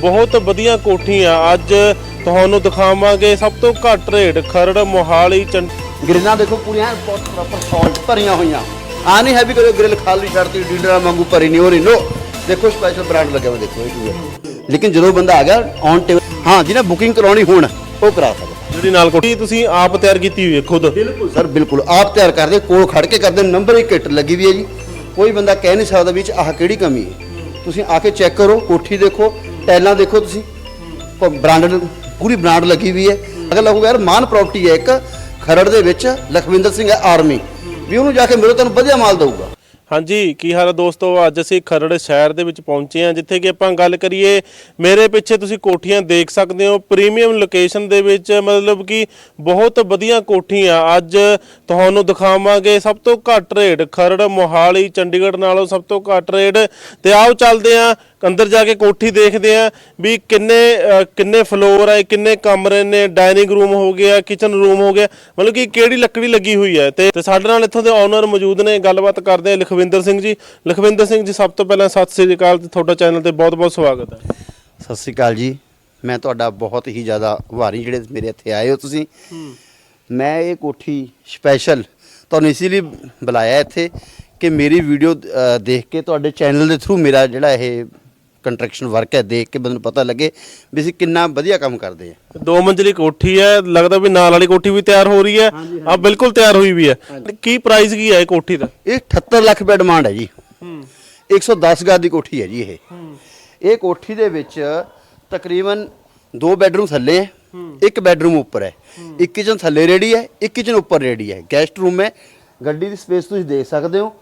ਬਹੁਤ ਵਧੀਆ ਕੋਠੀਆਂ ਅੱਜ ਤੁਹਾਨੂੰ ਦਿਖਾਵਾਂਗੇ ਸਭ ਤੋਂ ਘੱਟ ਰੇਟ ਖਰੜ ਮੋਹਾਲੀ ਗ੍ਰਿਲਾਂ ਦੇਖੋ ਪੂਰੀਆਂ ਪ੍ਰੋਪਰ ਸੌਲਟ ਭਰੀਆਂ ਹੋਈਆਂ। ਆ ਨਹੀਂ ਹੈ ਵੀ ਕੋਈ ਗ੍ਰਿਲ ਖਾਲੀ ਛੱਡਤੀ ਡੀਲਰਾਂ ਵਾਂਗੂ ਭਰੀ ਨਹੀਂ ਹੋ ਰਹੀ ਨੋ ਦੇਖੋ ਸਪੈਸ਼ਲ ਬ੍ਰਾਂਡ ਲੱਗਿਆ ਹੋਇਆ ਦੇਖੋ ਇਹ ਕੀ ਹੈ। ਲੇਕਿਨ ਜਦੋਂ ਬੰਦਾ ਆ ਗਿਆ ਔਨ ਟੇਬਲ ਹਾਂ ਜਿਹਨੇ ਬੁਕਿੰਗ ਕਰਾਉਣੀ ਹੁਣ ਉਹ ਕਰਾ ਸਕਦਾ। ਜਿਹੜੀ ਨਾਲ ਕੋਠੀ ਤੁਸੀਂ ਆਪ ਤਿਆਰ ਕੀਤੀ ਹੋਈ ਹੈ ਖੁਦ। ਬਿਲਕੁਲ ਸਰ ਬਿਲਕੁਲ। ਆਪ ਤਿਆਰ ਕਰਦੇ ਕੋਲ ਖੜ ਕੇ ਕਰਦੇ ਨੰਬਰ ਇੱਕ ਕਿੱਟ ਲੱਗੀ ਵੀ ਹੈ ਜੀ। ਕੋਈ ਬੰਦਾ ਕਹਿ ਨਹੀਂ ਸਕਦਾ ਵੀ ਇਹ 'ਚ ਆਹ ਕਿਹੜੀ ਕਮੀ ਹੈ। ਤੁਸੀਂ ਆ ਕੇ ਚੈੱਕ ਕਰੋ ਕੋਠੀ ਦੇਖੋ ਟੈਲਾਂ ਦੇਖੋ ਤੁਸੀਂ ਬ੍ਰਾਂਡਡ ਪੂਰੀ ਬ੍ਰਾਂਡ ਲੱਗੀ ਵੀ ਹੈ। ਅਗਰ ਲੱਗੂਗਾ, ਯਾਰ ਮਾਨ ਪ੍ਰਾਪਰਟੀ ਹੈ ਇੱਕ, ਖਰੜ ਦੇ ਵਿੱਚ ਲਖਵਿੰਦਰ ਸਿੰਘ ਹੈ ਆਰਮੀ ਵੀ ਉਹਨੂੰ ਜਾ ਕੇ ਮਿਲੋ, ਤੁਹਾਨੂੰ ਵਧੀਆ ਮਾਲ ਦਊਗਾ। ਹਾਂਜੀ, ਕੀ ਹਾਲ ਹੈ ਦੋਸਤੋ? ਅੱਜ ਅਸੀਂ ਖਰੜ ਸ਼ਹਿਰ ਦੇ ਵਿੱਚ ਪਹੁੰਚੇ ਹਾਂ, ਜਿੱਥੇ ਕਿ ਆਪਾਂ ਗੱਲ ਕਰੀਏ, ਮੇਰੇ ਪਿੱਛੇ ਤੁਸੀਂ ਕੋਠੀਆਂ ਦੇਖ ਸਕਦੇ ਹੋ। ਪ੍ਰੀਮੀਅਮ ਲੋਕੇਸ਼ਨ ਦੇ ਵਿੱਚ ਮਤਲਬ ਕਿ ਬਹੁਤ ਵਧੀਆ ਕੋਠੀਆਂ। ਅੱਜ ਤੁਹਾਨੂੰ ਦਿਖਾਵਾਂਗੇ ਸਭ ਤੋਂ ਘੱਟ ਰੇਟ, ਖਰੜ, ਮੋਹਾਲੀ, ਚੰਡੀਗੜ੍ਹ ਨਾਲੋਂ ਸਭ ਤੋਂ ਘੱਟ ਰੇਟ। ਤੇ ਆਓ ਚੱਲਦੇ ਹਾਂ ਅੰਦਰ ਜਾ ਕੇ ਕੋਠੀ ਦੇਖਦੇ ਆ ਵੀ ਕਿੰਨੇ ਕਿੰਨੇ ਫਲੋਰ ਹੈ ਕਿੰਨੇ ਕਮਰੇ ਨੇ ਡਾਈਨਿੰਗ ਰੂਮ ਹੋ ਗਿਆ ਕਿਚਨ ਰੂਮ ਹੋ ਗਿਆ ਮਤਲਬ ਕਿ ਕਿਹੜੀ ਲੱਕੜੀ ਲੱਗੀ ਹੋਈ ਹੈ ਤੇ ਸਾਡੇ ਨਾਲ ਇੱਥੋਂ ਦੇ ਓਨਰ ਮੌਜੂਦ ਨੇ ਗੱਲਬਾਤ ਕਰਦੇ ਆ ਲਖਵਿੰਦਰ ਸਿੰਘ ਜੀ। ਲਖਵਿੰਦਰ ਸਿੰਘ ਜੀ ਸਭ ਤੋਂ ਪਹਿਲਾਂ ਸਤਿ ਸ੍ਰੀ ਅਕਾਲ ਤੇ ਤੁਹਾਡਾ ਚੈਨਲ ਤੇ ਬਹੁਤ-ਬਹੁਤ ਸਵਾਗਤ ਹੈ। ਸਤਿ ਸ੍ਰੀ ਅਕਾਲ ਜੀ। ਮੈਂ ਤੁਹਾਡਾ ਬਹੁਤ ਹੀ ਜ਼ਿਆਦਾ ਆਭਾਰੀ ਜਿਹੜੇ ਮੇਰੇ ਇੱਥੇ ਆਏ ਹੋ ਤੁਸੀਂ। ਮੈਂ ਇਹ ਕੋਠੀ ਸਪੈਸ਼ਲ ਤੁਹਾਨੂੰ ਇਸ ਲਈ ਬੁਲਾਇਆ ਇੱਥੇ ਕਿ ਮੇਰੀ ਵੀਡੀਓ ਦੇਖ ਕੇ ਤੁਹਾਡੇ ਚੈਨਲ ਦੇ ਥਰੂ ਮੇਰਾ ਜਿਹੜਾ ਇਹ ਕੰਸਟਰਕਸ਼ਨ ਵਰਕ ਹੈ ਦੇਖ ਕੇ ਬੰਦੇ ਨੂੰ ਪਤਾ ਲੱਗੇ ਵੀ ਅਸੀਂ ਕਿੰਨਾ ਵਧੀਆ ਕੰਮ ਕਰਦੇ ਆ ਦੋ ਮੰਜ਼ਲੀ ਕੋਠੀ ਹੈ ਲੱਗਦਾ ਵੀ ਨਾਲ ਵਾਲੀ ਕੋਠੀ ਵੀ ਤਿਆਰ ਹੋ ਰਹੀ ਹੈ। ਆ ਬਿਲਕੁਲ ਤਿਆਰ ਹੋਈ ਵੀ ਹੈ। ਕੀ ਪ੍ਰਾਈਸ ਕੀ ਹੈ ਇਹ ਕੋਠੀ ਦਾ? ਇਹ 78 ਲੱਖ ਰੁਪਏ ਡਿਮਾਂਡ ਹੈ ਜੀ। ਹੂੰ। 110 ਗਜ਼ ਦੀ ਕੋਠੀ ਹੈ ਜੀ ਇਹ। ਇਹ ਕੋਠੀ ਦੇ ਵਿੱਚ ਤਕਰੀਬਨ ਦੋ ਬੈੱਡਰੂਮ ਥੱਲੇ ਹੈ ਇੱਕ ਬੈੱਡਰੂਮ ਉੱਪਰ ਹੈ। ਇੱਕ ਕਿਚਨ ਥੱਲੇ ਰੈਡੀ ਹੈ ਇੱਕ ਕਿਚਨ ਉੱਪਰ ਰੈਡੀ ਹੈ। ਗੈਸਟ ਰੂਮ ਹੈ। ਗੱਡੀ ਦੀ ਸਪੇਸ ਤੁਸੀਂ ਦੇਖ ਸਕਦੇ ਹੋ।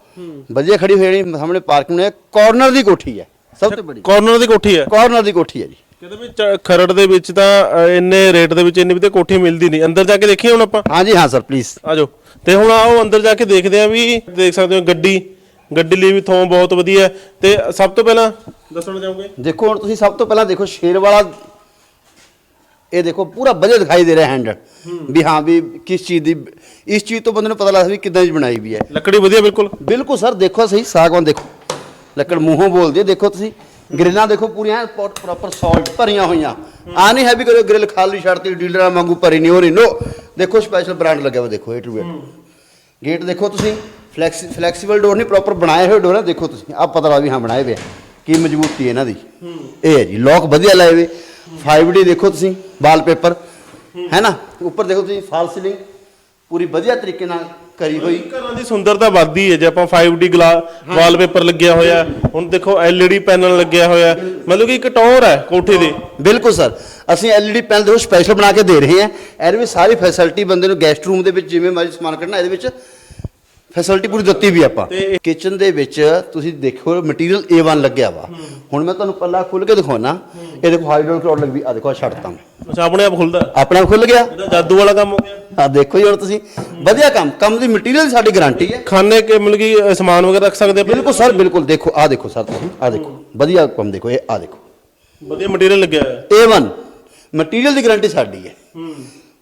ਵਧੀਆ ਖੜੀ ਹੋਈ ਹੈ ਸਾਹਮਣੇ ਪਾਰਕਿੰਗ ਹੈ ਕਾਰਨਰ ਦੀ ਕੋਠੀ ਹੈ। ਸਭ ਤੋਂ ਬੜੀ ਕਾਰਨਰ ਦੀ ਕੋਠੀ ਹੈ? ਕਾਰਨਰ ਦੀ ਕੋਠੀ ਹੈ ਜੀ। ਕਹਿੰਦੇ ਵੀ ਚ- ਖਰੜ ਦੇ ਵਿੱਚ ਤਾਂ ਅ, ਇੰਨੇ ਰੇਟ ਦੇ ਵਿੱਚ ਇੰਨੀ ਵੀ ਤੇ ਕੋਠੀ ਮਿਲਦੀ ਨਹੀਂ। ਅੰਦਰ ਜਾ ਕੇ ਦੇਖੀਏ ਹੁਣ ਆਪਾਂ? ਹਾਂਜੀ ਹਾਂ ਸਰ ਪਲੀਜ਼ ਆਜੋ ਤੇ ਹੁਣ ਆਓ ਅੰਦਰ ਜਾ ਕੇ ਦੇਖਦੇ ਆਂ ਵੀ ਦੇਖ ਸਕਦੇ ਹੋ ਗੱਡੀ। ਗੱਡੀ ਲਈ ਵੀ ਥੋਂ ਬਹੁਤ ਵਧੀਆ ਹੈ। ਤੇ ਸਭ ਤੋਂ ਪਹਿਲਾਂ ਦੱਸਣਾ ਚਾਹੋਗੇ ਦੇਖੋ ਹੁਣ ਤੁਸੀਂ ਸਭ ਤੋਂ ਪਹਿਲਾਂ ਦੇਖੋ ਸ਼ੇਰ ਵਾਲਾ ਇਹ ਦੇਖੋ ਪੂਰਾ ਵਧੀਆ ਦਿਖਾਈ ਦੇ ਰਿਹਾ ਹੈਂਡਲ ਵੀ ਹਾਂ ਵੀ ਕਿਸ ਚੀਜ਼ ਦੀ ਇਸ ਚੀਜ਼ ਤੋਂ ਬੰਦੇ ਨੂੰ ਪਤਾ ਲੱਗਦਾ ਵੀ ਕਿੱਦਾਂ ਦੀ ਬਣਾਈ ਵੀ ਹੈ। ਲੱਕੜੀ ਵਧੀਆ ਬਿਲਕੁਲ। ਬਿਲਕੁਲ ਸਰ ਦੇਖੋ ਸਹੀ ਸਾਗਵਾਨ ਦੇਖੋ। ਲੱਕੜ ਮੂੰਹੋਂ ਬੋਲਦੀ ਹੈ। ਦੇਖੋ ਤੁਸੀਂ ਗ੍ਰਿਲਾਂ ਦੇਖੋ ਪੂਰੀਆਂ ਪ੍ਰੋਪਰ ਸੌਲਟ ਭਰੀਆਂ ਹੋਈਆਂ। ਆ ਨਹੀਂ ਹੈ ਵੀ ਕੋਈ ਗ੍ਰਿਲ ਖਾਲੀ ਛੱਡਤੀ ਡੀਲਰਾਂ ਵਾਂਗੂ ਭਰੀ ਨਹੀਂ ਹੋ ਰਹੀ ਨੋ ਦੇਖੋ ਸਪੈਸ਼ਲ ਬ੍ਰਾਂਡ ਲੱਗਿਆ ਹੋਇਆ ਦੇਖੋ A to Z ਗੇਟ ਦੇਖੋ ਤੁਸੀਂ ਫਲੈਕਸ ਫਲੈਕਸੀਬਲ ਡੋਰ ਨਹੀਂ ਪ੍ਰੋਪਰ ਬਣਾਏ ਹੋਏ ਡੋਰ ਹੈ ਦੇਖੋ ਤੁਸੀਂ ਆਹ ਪਤਾ ਲੱਗਾ ਵੀ ਹਾਂ ਬਣਾਏ ਹੋਏ ਆ। ਕੀ ਮਜ਼ਬੂਤੀ ਹੈ ਇਹਨਾਂ ਦੀ। ਇਹ ਹੈ ਜੀ ਲੋਕ ਵਧੀਆ ਲਾਏ ਹੋਏ 5D ਦੇਖੋ ਤੁਸੀਂ ਵਾਲਪੇਪਰ ਹੈ। ਨਾ? ਉੱਪਰ ਦੇਖੋ ਤੁਸੀਂ ਫਾਲ ਸੀਲਿੰਗ ਪੂਰੀ ਵਧੀਆ ਤਰੀਕੇ ਨਾਲ ਕਰੀ ਹੋਈ। ਘਰਾਂ ਦੀ ਸੁੰਦਰਤਾ ਵੱਧਦੀ ਹੈ ਜੇ ਆਪਾਂ 5D ਗਲਾ ਵਾਲਪੇਪਰ ਲੱਗਿਆ ਹੋਇਆ ਹੁਣ ਦੇਖੋ LED ਪੈਨਲ ਲੱਗਿਆ ਹੋਇਆ ਮਤਲਬ ਕਿ ਇੱਕ ਟੌਰ ਹੈ ਕੋਠੀ ਦੀ। ਬਿਲਕੁਲ ਸਰ। ਅਸੀਂ LED ਪੈਨਲ ਦੇ ਸਪੈਸ਼ਲ ਬਣਾ ਕੇ ਦੇ ਰਹੇ ਹਾਂ। ਇਹਦੇ ਵਿੱਚ ਸਾਰੀ ਫੈਸਿਲਿਟੀ ਬੰਦੇ ਨੂੰ ਗੈਸਟ ਰੂਮ ਦੇ ਵਿੱਚ ਜਿਵੇਂ ਮਰਜ਼ੀ ਸਮਾਨ ਕੱਢਣਾ ਇਹਦੇ ਵਿੱਚ ਫੈਸਿਲਿਟੀ ਪੂਰੀ ਦਿੱਤੀ ਵੀ ਆਪਾਂ। ਕਿਚਨ ਦੇ ਵਿੱਚ ਤੁਸੀਂ ਦੇਖੋ ਮਟੀਰੀਅਲ A1 ਲੱਗਿਆ ਵਾ। ਹੁਣ ਮੈਂ ਤੁਹਾਨੂੰ ਪੱਲਾ ਖੁੱਲ ਕੇ ਦਿਖਾਉਣਾ ਇਹ ਦੇਖੋ ਹਾਈਡਰੋਲ ਕਲੌਡ ਲੱਗ ਵੀ ਆ ਦੇਖੋ ਛੱਡਤਾ ਮੈਂ ਅੱਛਾ ਆਪਣੇ ਆਪ ਖੁੱਲਦਾ? ਆਪਣੇ ਆਪ ਖੁੱਲ ਗਿਆ? ਇਹਦਾ ਜਾਦੂ ਵਾਲਾ ਕੰਮ ਹੋ ਗਿਆ। ਆ ਦੇਖੋ ਜੀ ਹੁਣ ਤੁਸੀਂ। ਵਧੀਆ ਕੰਮ। ਕੰਮ ਦੀ ਮਟੀਰੀਅਲ ਸਾਡੀ ਗਾਰੰਟੀ ਹੈ ਖਾਣੇ ਕੇ ਕਿ ਅ, ਸਮਾਨ ਵਗੈਰਾ ਰੱਖ ਸਕਦੇ ਬਿਲਕੁਲ ਸਰ ਬਿਲਕੁਲ। ਦੇਖੋ ਆ ਦੇਖੋ ਸਰ ਤੁਸੀਂ। ਆ ਦੇਖੋ। ਵਧੀਆ ਕੰਮ ਦੇਖੋ ਇਹ ਆ ਦੇਖੋ। ਵਧੀਆ ਮਟੀਰੀਅਲ ਲੱਗਿਆ ਹੋਇਆ। A1 ਮਟੀਰੀਅਲ ਦੀ ਗਾਰੰਟੀ ਸਾਡੀ ਹੈ।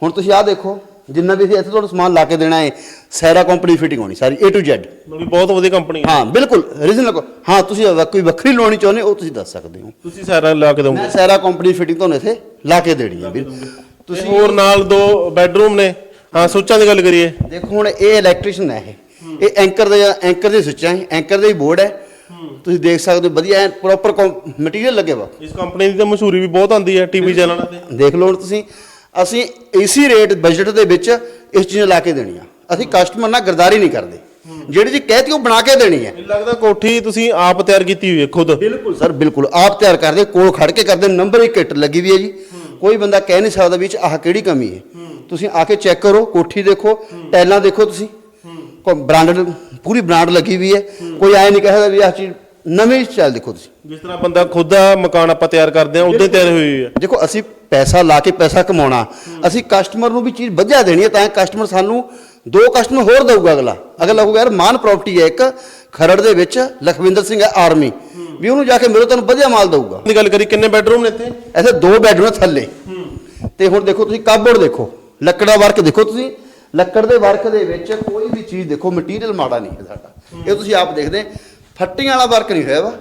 ਹੁਣ ਤੁਸੀਂ ਆਹ ਦੇਖੋ। ਜਿੰਨਾ ਵੀ ਅਸੀਂ ਇੱਥੇ ਤੁਹਾਨੂੰ ਸਮਾਨ ਲਾ ਕੇ ਦੇਣਾ ਹੈ ਸੈਰਾ ਕੰਪਨੀ ਫਿਟਿੰਗ ਹੋਣੀ ਸਾਰੀ A to Z ਮਤਲਬ ਬਹੁਤ ਵਧੀਆ ਕੰਪਨੀ ਹੈ। ਹਾਂ ਬਿਲਕੁਲ ਰੀਜ਼ਨਲ ਹਾਂ ਤੁਸੀਂ ਅਗਰ ਕੋਈ ਵੱਖਰੀ ਲਾਉਣੀ ਚਾਹੁੰਦੇ ਹੋ ਉਹ ਤੁਸੀਂ ਦੱਸ ਸਕਦੇ ਹੋ। ਤੁਸੀਂ ਸਾਰਾ ਲਾ ਕੇ ਦੋਗੇ ਮੈਂ ਸੈਰਾ ਕੰਪਨੀ ਫਿਟਿੰਗ ਤੁਹਾਨੂੰ ਇੱਥੇ ਲਾ ਕੇ ਦੇਣੀ ਹੈ ਵੀਰ ਤੁਸੀਂ ਹੋਰ ਨਾਲ ਦੋ ਬੈੱਡਰੂਮ ਨੇ। ਹਾਂ ਸੁੱਚਾਂ ਦੀ ਗੱਲ ਕਰੀਏ। ਦੇਖੋ ਹੁਣ ਇਹ ਇਲੈਕਟ੍ਰੀਸ਼ੀਅਨ ਹੈ ਇਹ। ਇਹ ਐਂਕਰ ਦੇ ਐਂਕਰ ਦੇ ਸੁੱਚਾਂ ਹੈ ਐਂਕਰ ਦੇ ਹੀ ਬੋਰਡ ਹੈ। ਤੁਸੀਂ ਦੇਖ ਸਕਦੇ ਹੋ ਵਧੀਆ ਪ੍ਰੋਪਰ ਮਟੀਰੀਅਲ ਲੱਗੇ ਵਾ। ਇਸ ਕੰਪਨੀ ਦੀ ਤਾਂ ਮਸ਼ਹੂਰੀ ਵੀ ਬਹੁਤ ਆਂਦੀ ਹੈ ਟੀਵੀ ਚੈਨਲਾਂ ਤੇ। ਦੇਖ ਲਓ ਹੁਣ ਤੁਸੀਂ ਅਸੀਂ ਏਸੀ ਰੇਟ ਬਜਟ ਦੇ ਵਿੱਚ ਇਸ ਚੀਜ਼ ਲਾ ਕੇ ਦੇਣੀ ਆ। ਅਸੀਂ ਕਸਟਮਰ ਨਾਲ ਗਰਦਾਰੀ ਨਹੀਂ ਕਰਦੇ। ਜਿਹੜੀ ਜੀ ਕਹਿਤੀ ਉਹ ਬਣਾ ਕੇ ਦੇਣੀ ਹੈ। ਲੱਗਦਾ ਕੋਠੀ ਤੁਸੀਂ ਆਪ ਤਿਆਰ ਕੀਤੀ ਹੋਈ ਹੈ ਖੁਦ। ਬਿਲਕੁਲ ਸਰ ਬਿਲਕੁਲ। ਆਪ ਤਿਆਰ ਕਰਦੇ ਕੋਲ ਖੜ ਕੇ ਕਰਦੇ ਨੰਬਰ ਇੱਕ ਕਿੱਟ ਲੱਗੀ ਵੀ ਹੈ ਜੀ। ਕੋਈ ਬੰਦਾ ਕਹਿ ਨਹੀਂ ਸਕਦਾ ਵੀ ਇਹ 'ਚ ਆਹ ਕਿਹੜੀ ਕਮੀ ਹੈ। ਤੁਸੀਂ ਆ ਕੇ ਚੈੱਕ ਕਰੋ ਕੋਠੀ ਦੇਖੋ ਟੈਲਾਂ ਦੇਖੋ ਤੁਸੀਂ। ਬ੍ਰਾਂਡਡ ਪੂਰੀ ਬ੍ਰਾਂਡ ਲੱਗੀ ਵੀ ਹੈ। ਕੋਈ ਐ ਨਹੀਂ ਕਹਦਾ ਵੀ ਆਹ ਚੀਜ਼ ਨਵੀਂ ਸਟਾਈਲ ਦੇਖੋ ਤੁਸੀਂ। ਜਿਸ ਤਰ੍ਹਾਂ ਬੰਦਾ ਖੁਦ ਦਾ ਮਕਾਨ ਆਪਾਂ ਤਿਆਰ ਕਰਦੇ ਹਾਂ ਉਦਾਂ ਤਿਆਰ ਹੋਈ ਹੈ। ਦੇਖੋ ਅਸੀਂ ਪੈਸਾ ਲਾ ਕੇ ਪੈਸਾ ਕਮਾਉਣਾ ਅਸੀਂ ਕਸਟਮਰ ਨੂੰ ਵੀ ਚੀਜ਼ ਵਧੀਆ ਦੇਣੀ ਹੈ ਤਾਂ ਕਸਟਮਰ ਸਾਨੂੰ ਦੋ ਕਸਟਮਰ ਹੋਰ ਦਊਗਾ ਅਗਲਾ। ਅਗਲਾ ਕਹੂਗਾ ਯਾਰ ਮਾਨ ਪ੍ਰਾਪਰਟੀ ਹੈ ਇੱਕ ਖਰੜ ਦੇ ਵਿੱਚ ਲਖਵਿੰਦਰ ਸਿੰਘ ਹੈ ਆਰਮੀ ਵੀ ਉਹਨੂੰ ਜਾ ਕੇ ਮਿਲੋ ਤੁਹਾਨੂੰ ਵਧੀਆ ਮਾਲ ਦਊਗਾ। ਦੀ ਗੱਲ ਕਰੀ ਕਿੰਨੇ ਬੈੱਡਰੂਮ ਨੇ ਇੱਥੇ? ਐਸੇ ਦੋ ਬੈਡਰੂਮ ਥੱਲੇ। ਤੇ ਹੁਣ ਦੇਖੋ ਤੁਸੀਂ ਕਾਬੋਰਡ ਦੇਖੋ। ਲੱਕੜ ਵਰਕ ਦੇਖੋ ਤੁਸੀਂ। ਲੱਕੜ ਦੇ ਵਰਕ ਦੇ ਵਿੱਚ ਕੋਈ ਵੀ ਚੀਜ਼ ਦੇਖੋ ਮਟੀਰੀਅਲ ਮਾੜਾ ਨਹੀਂ ਹੈ ਸਾਡਾ। ਇਹ ਤੁਸੀਂ ਆਪ ਦੇਖਦੇ। ਫੱਟੀਆਂ ਵਾਲਾ ਵਰਕ ਨਹੀਂ ਹੋਇਆ ਵਾ।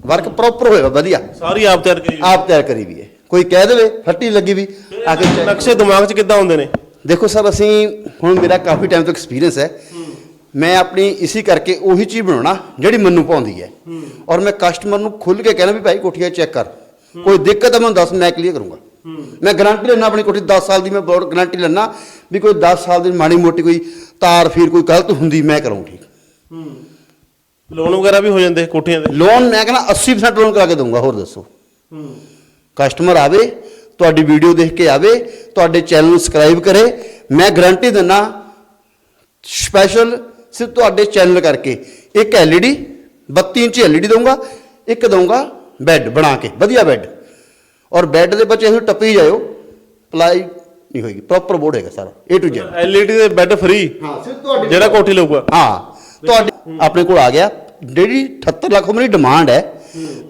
ਵਰਕ ਪ੍ਰੋਪਰ ਹੋਏਗਾ ਵਧੀਆ। ਸਾਰੀ ਆਪ ਤਿਆਰ ਕਰੀ ਆਪ ਤਿਆਰ ਕਰੀ ਵੀ ਹੈ। ਕੋਈ ਕਹਿ ਦੇਵੇ ਫੱਟੀ ਲੱਗੀ ਵੀ ਆ ਕੇ ਨਕਸ਼ੇ ਦਿਮਾਗ 'ਚ ਕਿੱਦਾਂ ਆਉਂਦੇ ਨੇ? ਦੇਖੋ ਸਰ ਅਸੀਂ ਹੁਣ ਮੇਰਾ ਕਾਫੀ ਟਾਈਮ ਤੋਂ ਐਕਸਪੀਰੀਅੰਸ ਹੈ। ਮੈਂ ਆਪਣੀ ਇਸੀ ਕਰਕੇ ਉਹੀ ਚੀਜ਼ ਬਣਾਉਣਾ ਜਿਹੜੀ ਮੈਨੂੰ ਪਾਉਂਦੀ ਹੈ। ਔਰ ਮੈਂ ਕਸਟਮਰ ਨੂੰ ਖੁੱਲ ਕੇ ਕਹਿਣਾ ਵੀ ਭਾਈ ਕੋਠੀਆਂ ਚੈੱਕ ਕਰ। ਕੋਈ ਦਿੱਕਤ ਹੈ ਮੈਨੂੰ ਦੱਸ ਮੈਂ ਕਲੀਅਰ ਕਰੂੰਗਾ। ਮੈਂ ਗਾਰੰਟੀ ਲੈਣਾ ਆਪਣੀ ਕੋਠੀ 10 ਸਾਲ ਦੀ ਮੈਂ ਬੋਰਡ ਗਾਰੰਟੀ ਲੈਣਾ ਵੀ ਕੋਈ 10 ਸਾਲ ਦੀ ਮਾੜੀ ਮੋਟੀ ਕੋਈ ਤਾਰ ਫੀਰ ਕੋਈ ਗਲਤ ਹੁੰਦੀ ਮੈਂ ਕਰਾਂ ਠੀਕ। ਲੋਨ ਵਗੈਰਾ ਵੀ ਹੋ ਜਾਂਦੇ ਕੋਠੀਆਂ ਦੇ? ਲੋਨ ਮੈਂ ਕਹਿੰਦਾ 80% ਲੋਨ ਕਰਾ ਕੇ ਦਊਂਗਾ ਹੋਰ ਦੱਸੋ। ਕਸਟਮਰ ਆਵੇ ਤੁਹਾਡੀ ਵੀਡੀਓ ਦੇਖ ਕੇ ਆਵੇ ਤੁਹਾਡੇ ਚੈਨਲ ਨੂੰ ਸਬਸਕ੍ਰਾਈਬ ਕਰੇ। ਮੈਂ ਗਾਰੰਟੀ ਦਿੰਦਾ ਸਪੈਸ਼ਲ ਸਿਰਫ ਤੁਹਾਡੇ ਚੈਨਲ ਕਰਕੇ। ਇੱਕ LED 32 ਇੰਚ LED ਦਊਂਗਾ ਇੱਕ ਦਊਂਗਾ ਬੈੱਡ ਬਣਾ ਕੇ ਵਧੀਆ ਬੈੱਡ ਔਰ ਬੈੱਡ ਦੇ ਬੱਚੇ ਤੁਸੀਂ ਟੱਪੀ ਜਾਇਓ ਪਲਾਈ ਨਹੀਂ ਹੋਏਗੀ ਪ੍ਰੋਪਰ ਬੋਰਡ ਹੈਗਾ ਸਾਰਾ A to Z LED ਦੇ ਬੈੱਡ ਫ੍ਰੀ ਹਾਂ ਸਿਰਫ ਤੁਹਾਡੀ ਜਿਹੜਾ ਕੋਠੀ ਲਊਗਾ? ਹਾਂ। ਤੁਹਾਡੀ ਆਪਣੇ ਕੋਲ ਆ ਗਿਆ। ਜਿਹੜੀ 78 ਲੱਖ ਮੇਰੀ ਡਿਮਾਂਡ ਹੈ।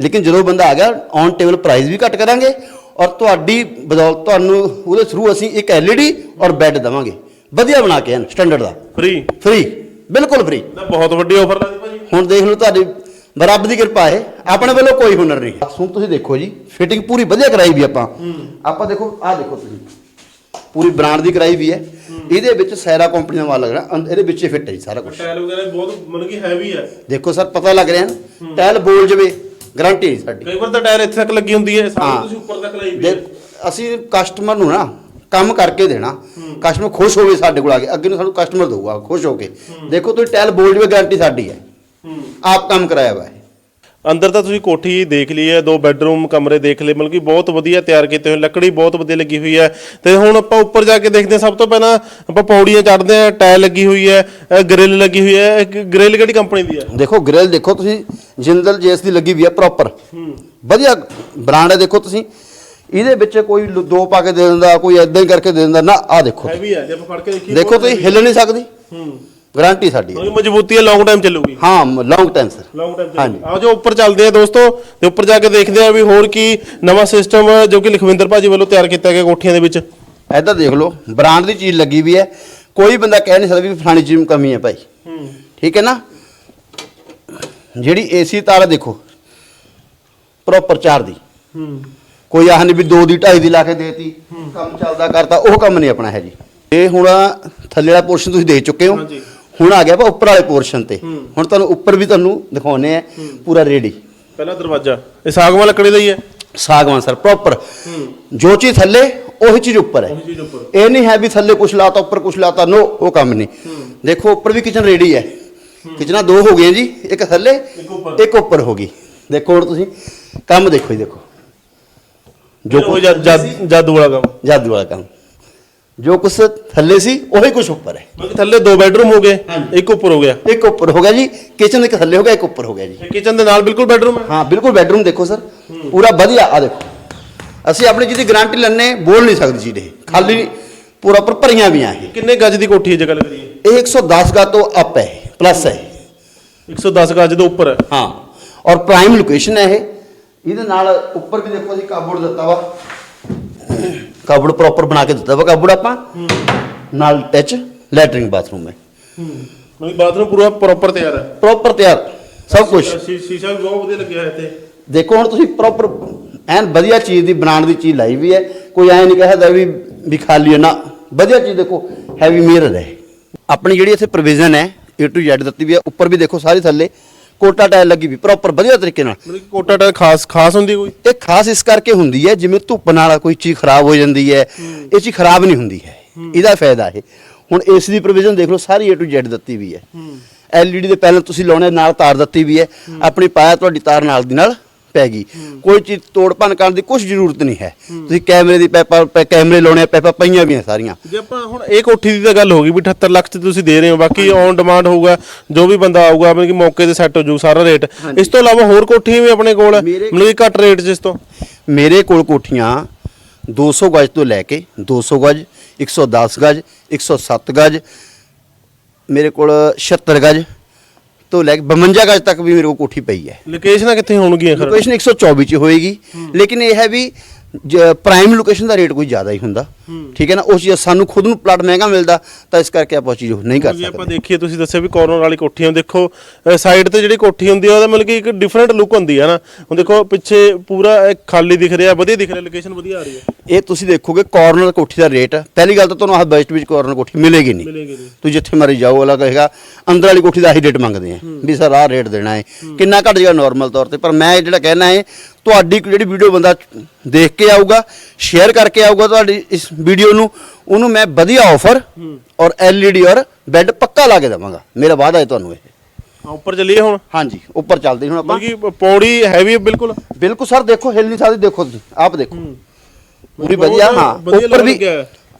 ਲੇਕਿਨ ਜਦੋਂ ਬੰਦਾ ਆ ਗਿਆ ਔਨ ਟੇਬਲ ਪ੍ਰਾਈਸ ਵੀ ਘੱਟ ਕਰਾਂਗੇ ਔਰ ਤੁਹਾਡੀ ਬਦੌਲਤ ਤੁਹਾਨੂੰ ਉਹਦੇ ਥਰੂ ਅਸੀਂ ਇੱਕ LED ਔਰ ਬੈੱਡ ਦਵਾਂਗੇ। ਵਧੀਆ ਬਣਾ ਕੇ ਸਟੈਂਡਰਡ ਦਾ। ਫ੍ਰੀ ਫ੍ਰੀ ਬਿਲਕੁਲ ਫ੍ਰੀ ਬਹੁਤ ਵੱਡੀ ਆਫਰ ਲੱਗਦੀ ਭਾਜੀ। ਹੁਣ ਦੇਖ ਲਓ ਤੁਹਾਡੀ ਬਰਾਬਰ ਦੀ ਕਿਰਪਾ ਹੈ ਆਪਣੇ ਵੱਲੋਂ ਕੋਈ ਹੁਨਰ ਨਹੀਂ। ਹੁਣ ਤੁਸੀਂ ਦੇਖੋ ਜੀ ਫਿਟਿੰਗ ਪੂਰੀ ਵਧੀਆ ਕਰਾਈ ਵੀ ਆਪਾਂ। ਆਪਾਂ ਦੇਖੋ ਆਹ ਦੇਖੋ ਤੁਸੀਂ। ਪੂਰੀ ਬ੍ਰਾਂਡ ਦੀ ਕਰਾਈ ਵੀ ਹੈ। ਇਹਦੇ ਵਿੱਚ ਸੈਰਾ ਕੰਪਨੀ ਦਾ ਮਾਲ ਲੱਗਣਾ। ਅੰਦ- ਇਹਦੇ ਵਿੱਚ ਫਿੱਟ ਹੈ ਜੀ ਸਾਰਾ ਕੁਝ ਟਾਇਲ ਵਗੈਰਾ ਬਹੁਤ ਮਤਲਬ ਕਿ ਹੈਵੀ ਹੈ। ਦੇਖੋ ਸਰ ਪਤਾ ਲੱਗ ਰਿਹਾ ਨਾ। ਟਾਇਲ ਬੋਲ ਜਵੇ ਗਾਰੰਟੀ ਹੈ ਸਾਡੀ। ਕਈ ਵਾਰ ਤਾਂ ਟਾਇਰ ਇੱਥੇ ਤੱਕ ਲੱਗੀ ਹੁੰਦੀ ਹੈ ਸਾਰੀ ਹਾਂ। ਤੁਸੀਂ ਉੱਪਰ ਤੱਕ ਲਾਈ ਵੀ ਦੇ ਹੈ ਅਸੀਂ ਕਸਟਮਰ ਨੂੰ ਨਾ ਕੰਮ ਕਰਕੇ ਦੇਣਾ। ਕਸਟਮਰ ਖੁਸ਼ ਹੋਵੇ ਸਾਡੇ ਕੋਲ ਆ ਕੇ ਅੱਗੇ ਨੂੰ ਸਾਨੂੰ ਕਸਟਮਰ ਦਊਗਾ ਖੁਸ਼ ਹੋ ਕੇ। ਦੇਖੋ ਤੁਸੀਂ ਟਾਇਲ ਬੋਲ ਜਵੇ ਗਾਰੰਟੀ ਸਾਡੀ ਹੈ। ਹੂੰ। ਆਪ ਕੰਮ ਕਰਾਇਆ ਵਾ ਹੈ। ਅੰਦਰ ਤਾਂ ਤੁਸੀਂ ਕੋਠੀ ਦੇਖ ਲਈ ਹੈ ਦੋ ਬੈੱਡਰੂਮ ਕਮਰੇ ਦੇਖ ਲਏ ਮਤਲਬ ਕਿ ਬਹੁਤ ਵਧੀਆ ਤਿਆਰ ਕੀਤੇ ਹੋਏ ਲੱਕੜੀ ਬਹੁਤ ਵਧੀਆ ਲੱਗੀ ਹੋਈ ਹੈ। ਤੇ ਹੁਣ ਆਪਾਂ ਉੱਪਰ ਜਾ ਕੇ ਦੇਖਦੇ ਹਾਂ ਸਭ ਤੋਂ ਪਹਿਲਾਂ ਆਪਾਂ ਪੌੜੀਆਂ ਚੜ੍ਹਦੇ ਹਾਂ ਟਾਇਲ ਲੱਗੀ ਹੋਈ ਹੈ ਗ੍ਰਿਲ ਲੱਗੀ ਹੋਈ ਹੈ ਗ੍ਰਿਲ ਕਿਹੜੀ ਕੰਪਨੀ ਦੀ ਹੈ? ਦੇਖੋ ਗ੍ਰਿਲ ਦੇਖੋ ਤੁਸੀਂ ਜਿੰਦਲ ਜੇਸ ਦੀ ਲੱਗੀ ਵੀ ਹੈ ਪ੍ਰੋਪਰ ਵਧੀਆ ਬ੍ਰਾਂਡ ਹੈ ਦੇਖੋ ਤੁਸੀਂ। ਇਹਦੇ ਵਿੱਚ ਕੋਈ ਦੋ ਪਾ ਕੇ ਦੇ ਦਿੰਦਾ ਕੋਈ ਐਦਾਂ ਹੀ ਕਰਕੇ ਦੇ ਦਿੰਦਾ ਨਾ ਆਹ ਦੇਖੋ ਹੈਵੀ ਹੈ ਜੇ ਆਪਾਂ ਫੜ ਕੇ ਦੇਖੀਏ ਦੇਖੋ ਤੁਸੀਂ ਹਿੱਲ ਨਹੀਂ ਸਕਦੀ। ਹੂੰ। ਗਾਰੰਟੀ ਸਾਡੀ ਹੈ। ਉਹਦੀ ਮਜ਼ਬੂਤੀ ਹੈ ਲੌਂਗ ਟਾਈਮ ਚੱਲੂਗੀ। ਹਾਂ long time sir long time ਹਾਂਜੀ। ਆਓ ਜੋ ਉੱਪਰ ਚੱਲਦੇ ਆ ਦੋਸਤੋ ਤੇ ਉੱਪਰ ਜਾ ਕੇ ਦੇਖਦੇ ਆ ਵੀ ਹੋਰ ਕੀ ਨਵਾਂ ਸਿਸਟਮ ਜੋ ਕਿ ਲਖਵਿੰਦਰ ਭਾਜੀ ਵੱਲੋਂ ਤਿਆਰ ਕੀਤਾ ਗਿਆ ਕੋਠੀਆਂ ਦੇ ਵਿੱਚ। ਇੱਧਰ ਦੇਖ ਲਓ ਬ੍ਰਾਂਡ ਦੀ ਚੀਜ਼ ਲੱਗੀ ਵੀ ਹੈ। ਕੋਈ ਬੰਦਾ ਕਹਿ ਨਹੀਂ ਸਕਦਾ ਵੀ ਫਲਾਣੀ ਚੀਜ਼ में ਕਮੀ ਹੈ ਭਾਈ। ਹੂੰ। ਠੀਕ ਹੈ ਨਾ? ਜਿਹੜੀ ਏਸੀ ਤਾਰ ਦੇਖੋ। ਪ੍ਰੋਪਰ ਚਾਰ ਦੀ। ਹੂੰ। ਕੋਈ ਆਹ ਨਹੀਂ ਵੀ ਦੋ ਦੀ ਢਾਈ ਦੀ ਲਾ ਕੇ ਦੇਤੀ। ਕੰਮ ਚੱਲਦਾ ਕਰਤਾ ਉਹ ਕੰਮ ਨਹੀਂ ਆਪਣਾ ਹੈ ਜੀ। ਇਹ ਹੁਣ ਥੱਲੇ ਵਾਲਾ ਪੋਰਸ਼ਨ ਤੁਸੀਂ ਦੇ ਚੁੱਕੇ ਹੋ। ਹਾਂਜੀ। ਹੁਣ ਆ ਗਿਆ ਆਪਾਂ ਉੱਪਰ ਵਾਲੇ ਪੋਰਸ਼ਨ ਤੇ। ਹੁਣ ਤੁਹਾਨੂੰ ਉੱਪਰ ਵੀ ਤੁਹਾਨੂੰ ਦਿਖਾਉਨੇ ਆ ਪੂਰਾ ਰੈਡੀ। ਪਹਿਲਾ ਦਰਵਾਜ਼ਾ। ਇਹ ਸਾਗਵਾਨ ਲੱਕੜੀ ਦਾ ਹੀ ਹੈ। ਸਾਗਵਾਨ ਸਰ ਪ੍ਰੋਪਰ ਜੋ ਚੀਜ਼ ਥੱਲੇ ਉਹੀ ਚੀਜ਼ ਉੱਪਰ ਹੈ। ਇਹ ਨਹੀਂ ਹੈ ਵੀ ਥੱਲੇ ਕੁਛ ਲਾਤਾ ਉੱਪਰ ਕੁਛ ਲਾਤਾ ਨੋ ਉਹ ਕੰਮ ਨਹੀਂ। ਦੇਖੋ ਉੱਪਰ ਵੀ ਕਿਚਨ ਰੈਡੀ ਹੈ। ਕਿਚਨਾਂ ਦੋ ਹੋ ਗਈਆਂ ਜੀ ਇੱਕ ਥੱਲੇ ਇੱਕ ਉੱਪਰ। ਹੋ ਗਈ। ਦੇਖੋ ਹੁਣ ਤੁਸੀਂ ਕੰਮ ਦੇਖੋ ਜੀ ਦੇਖੋ। ਜੋ ਕੁਛ ਜਾਦੂ ਵਾਲਾ ਕੰਮ। ਜਾਦੂ ਵਾਲਾ ਕੰਮ। ਜੋ ਕੁਛ ਥੱਲੇ ਸੀ ਉਹੀ ਕੁਛ ਉੱਪਰ ਹੈ। ਮਤਲਬ ਥੱਲੇ ਦੋ ਬੈਡਰੂਮ ਹੋ ਗਏ ਇੱਕ ਉੱਪਰ ਹੋ ਗਿਆ। ਇੱਕ ਉੱਪਰ ਹੋ ਗਿਆ ਜੀ ਕਿਚਨ ਇੱਕ ਥੱਲੇ ਹੋ ਗਿਆ ਇੱਕ ਉੱਪਰ ਹੋ ਗਿਆ ਜੀ। ਕਿਚਨ ਦੇ ਨਾਲ ਬਿਲਕੁਲ ਬੈਡਰੂਮ ਹੈ? ਹਾਂ ਬਿਲਕੁਲ ਬੈਡਰੂਮ ਦੇਖੋ ਸਰ ਪੂਰਾ ਵਧੀਆ ਆ ਦੇਖੋ। ਅਸੀਂ ਆਪਣੀ ਜਿਹਦੀ ਗਾਰੰਟੀ ਲੈਣੇ ਬੋਲ ਨਹੀਂ ਸਕਦੀ ਚੀਜ਼ ਇਹ। ਖਾਲੀ ਪੂਰਾ ਪਰ ਭਰੀਆਂ ਵੀ ਆ ਇਹ। ਕਿੰਨੇ ਗੱਜ ਦੀ ਕੋਠੀ ਹੈ ਜੇ ਗੱਲ ਕਰੀਏ? ਇਹ 110 ਗਾ ਤੋਂ ਅਪ ਹੈ ਪਲੱਸ ਹੈ। 110 ਗੱਜ ਦੇ ਉੱਪਰ ਹੈ। ਹਾਂ ਔਰ ਪ੍ਰਾਈਮ ਲੋਕੇਸ਼ਨ ਹੈ ਇਹ। ਇਹਦੇ ਨਾਲ ਉੱਪਰ ਵੀ ਦੇਖੋ ਅਸੀਂ ਕਾਬੜ ਦਿੱਤਾ ਵਾ। ਕਾਬੜ ਪ੍ਰੋਪਰ ਬਣਾ ਕੇ ਦਿੱਤਾ ਵਾ ਕਾਬੜ ਆਪਾਂ? ਨਾਲ ਟੱਚ ਲੈਟਰਿੰਗ ਬਾਥਰੂਮ ਹੈ। ਮਤਲਬ ਬਾਥਰੂਮ ਪੂਰਾ ਪ੍ਰੋਪਰ ਤਿਆਰ ਹੈ। ਪ੍ਰੋਪਰ ਤਿਆਰ ਸਭ ਕੁਝ ਸ਼ੀਸ਼ਾ ਵੀ ਬਹੁਤ ਵਧੀਆ ਲੱਗਿਆ ਹੈ ਇੱਥੇ। ਦੇਖੋ ਹੁਣ ਤੁਸੀਂ ਪ੍ਰੋਪਰ ਐਨ ਵਧੀਆ ਚੀਜ਼ ਦੀ ਬ੍ਰਾਂਡ ਦੀ ਚੀਜ਼ ਲਾਈ ਵੀ ਹੈ। ਕੋਈ ਐ ਨਹੀਂ ਕਹਦਾ ਵੀ ਵੀ ਖਾਲੀ ਹੈ ਨਾ। ਵਧੀਆ ਚੀਜ਼ ਦੇਖੋ ਹੈਵੀ ਮਿਰਰ ਹੈ। ਆਪਣੀ ਜਿਹੜੀ ਇੱਥੇ ਪ੍ਰੋਵੀਜ਼ਨ ਹੈ A to Z ਦਿੱਤੀ ਵੀ ਹੈ। ਉੱਪਰ ਵੀ ਦੇਖੋ ਸਾਰੀ ਥੱਲੇ। ਕੋਟਾ ਟਾਇਲ ਲੱਗੀ ਵੀ ਪ੍ਰੋਪਰ ਵਧੀਆ ਤਰੀਕੇ ਨਾਲ। ਮਤਲਬ ਕਿ ਕੋਟਾ ਟਾਇਲ ਖਾਸ ਖਾਸ ਹੁੰਦੀ ਕੋਈ? ਇਹ ਖਾਸ ਇਸ ਕਰਕੇ ਹੁੰਦੀ ਹੈ ਜਿਵੇਂ ਧੁੱਪ ਨਾਲ ਕੋਈ ਚੀਜ਼ ਖਰਾਬ ਹੋ ਜਾਂਦੀ ਹੈ ਇਹ ਚੀਜ਼ ਖਰਾਬ ਨਹੀਂ ਹੁੰਦੀ ਹੈ। ਇਹਦਾ ਫਾਇਦਾ ਹੈ ਹੁਣ ਏਸੀ ਦੀ ਪ੍ਰੋਵੀਜ਼ਨ ਦੇਖ ਲਓ ਸਾਰੀ A to Z ਦਿੱਤੀ ਵੀ ਹੈ। LED ਦੇ ਪੈਨਲ ਤੁਸੀਂ ਲਾਉਣੇ ਨਾਲ ਤਾਰ ਦਿੱਤੀ ਵੀ ਹੈ। ਆਪਣੀ ਪਾਇਆ ਤੁਹਾਡੀ ਤਾਰ ਨਾਲ ਦੀ ਨਾਲ। ਪੈ ਗਈ। ਕੋਈ ਚੀਜ਼ ਤੋੜ ਭੰਨ ਕਰਨ ਦੀ ਕੁਝ ਜ਼ਰੂਰਤ ਨਹੀਂ ਹੈ। ਤੁਸੀਂ ਕੈਮਰੇ ਦੀ ਪੈਪਾ ਪੈ- ਕੈਮਰੇ ਲਾਉਣੇ ਆ, ਪੈਪਾ ਪਈਆਂ ਵੀ ਆ ਸਾਰੀਆਂ। ਜੇ ਆਪਾਂ ਹੁਣ ਇਹ ਕੋਠੀ ਦੀ ਤਾਂ ਗੱਲ ਹੋ ਗਈ ਵੀ 78 ਲੱਖ ਚ ਤੁਸੀਂ ਦੇ ਰਹੇ ਹੋ ਬਾਕੀ ਔਨ ਡਿਮਾਂਡ ਹੋਊਗਾ ਜੋ ਵੀ ਬੰਦਾ ਆਊਗਾ ਮਤਲਬ ਕਿ ਮੌਕੇ ਤੇ ਸੈੱਟ ਹੋ ਜਾਊ ਸਾਰਾ ਰੇਟ ਇਸ ਤੋਂ ਇਲਾਵਾ ਹੋਰ ਕੋਠੀਆਂ ਵੀ ਆਪਣੇ ਕੋਲ ਹੈ ਮੇਰੇ- ਮਤਲਬ ਕਿ ਘੱਟ ਰੇਟ ਜਿਸ ਤੋਂ? ਮੇਰੇ ਕੋਲ ਕੋਠੀਆਂ 200 ਗਜ ਤੋਂ ਲੈ ਕੇ 200 ਗਜ 110 ਗਜ 107 ਗਜ ਮੇਰੇ ਕੋਲ 76 ਗਜ ਤੋਂ ਲੈ ਕੇ 52 ਗਜ ਤੱਕ ਵੀ ਮੇਰੇ ਕੋਲ ਕੋਠੀ ਪਈ ਹੈ। ਲੋਕੇਸ਼ਨਾਂ ਕਿੱਥੇ ਹੋਣਗੀਆਂ ਖਰ ਲੋਕੇਸ਼ਨ 124 ਚ ਹੋਏਗੀ। ਲੇਕਿਨ ਇਹ ਹੈ ਵੀ ਪ੍ਰਾਈਮ ਲੋਕੇਸ਼ਨ ਦਾ ਰੇਟ ਕੋਈ ਜ਼ਿਆਦਾ ਹੀ ਹੁੰਦਾ ਠੀਕ ਹੈ ਨਾ ਉਸ ਚੀਜ਼ ਸਾਨੂੰ ਖੁਦ ਨੂੰ ਪਲਾਟ ਮਹਿੰਗਾ ਮਿਲਦਾ ਤਾਂ ਇਸ ਕਰਕੇ ਆਪਾਂ ਚੀਜ਼ ਨਹੀਂ ਕਰ ਜੇ ਆਪਾਂ ਦੇਖੀਏ ਤੁਸੀਂ ਦੱਸਿਆ ਵੀ ਕਾਰਨਰ ਵਾਲੀ ਕੋਠੀਆਂ ਦੇਖੋ ਸਾਈਡ ਤੇ ਜਿਹੜੀ ਕੋਠੀ ਹੁੰਦੀ ਆ ਉਹਦਾ ਮਤਲਬ ਕਿ ਇੱਕ ਡਿਫਰੈਂਟ ਲੁੱਕ ਹੁੰਦੀ ਹੈ ਨਾ। ਹੁਣ ਦੇਖੋ ਪਿੱਛੇ ਪੂਰਾ ਇਹ ਖਾਲੀ ਦਿਖ ਰਿਹਾ ਵਧੀਆ ਦਿਖ ਰਿਹਾ ਲੋਕੇਸ਼ਨ ਵਧੀਆ ਆ ਰਹੀ ਹੈ ਇਹ ਤੁਸੀਂ ਦੇਖੋਗੇ ਕਾਰਨਰ ਕੋਠੀ ਦਾ ਰੇਟ ਪਹਿਲੀ ਗੱਲ ਤਾਂ ਤੁਹਾਨੂੰ ਆਹ ਬਜਟ ਵਿੱਚ ਕਾਰਨਰ ਕੋਠੀ ਮਿਲੇਗੀ ਨਹੀਂ। ਤੁਸੀਂ ਜਿੱਥੇ ਮਰਜ਼ੀ ਜਾਓ ਅਲੱਗ ਕਹੇਗਾ ਅੰਦਰ ਵਾਲੀ ਕੋਠੀ ਦਾ ਆਹੀ ਰੇਟ ਮੰਗਦੇ ਆ ਵੀ ਸਰ ਆਹ ਰੇਟ ਦੇਣਾ ਹੈ। ਕਿੰਨਾ ਘੱਟ ਜਾਏਗਾ ਨਾਰਮਲ ਤੌਰ ਤੇ। ਪਰ ਮੈਂ ਜਿਹੜਾ ਕਹਿਣਾ ਹੈ ਤੁਹਾਡੀ ਜਿਹੜੀ ਵੀਡੀਓ ਬੰਦਾ ਦੇਖ ਕੇ ਆਊਗਾ ਸ਼ੇਅਰ ਕਰਕੇ ਆਊਗਾ ਤੁਹਾਡੀ ਇਸ ਵੀਡੀਓ ਨੂੰ ਉਹਨੂੰ ਮੈਂ ਵਧੀਆ ਆਫਰ ਔਰ ਐਲਈਡੀ ਔਰ ਬੈੱਡ ਪੱਕਾ ਲਾ ਕੇ ਦੇਵਾਂਗਾ। ਮੇਰਾ ਵਾਅਦਾ ਹੈ ਤੁਹਾਨੂੰ ਇਹ। ਹਾਂ, ਉੱਪਰ ਚੱਲੀਏ ਹੁਣ? ਹਾਂਜੀ ਉੱਪਰ ਚੱਲਦੇ ਹੁਣ ਆਪਾਂ। ਮਤਲਬ ਕਿ ਪੌੜੀ ਹੈਵੀ ਬਿਲਕੁਲ? ਬਿਲਕੁਲ ਸਰ ਦੇਖੋ ਹਿਲ ਨਹੀਂ ਸਕਦੀ ਦੇਖੋ ਤੁਸੀਂ ਆਪ ਦੇਖੋ। ਪੂਰੀ ਵਧੀਆ ਹਾਂ ਵਧੀਆ ਉੱਪਰ ਵੀ।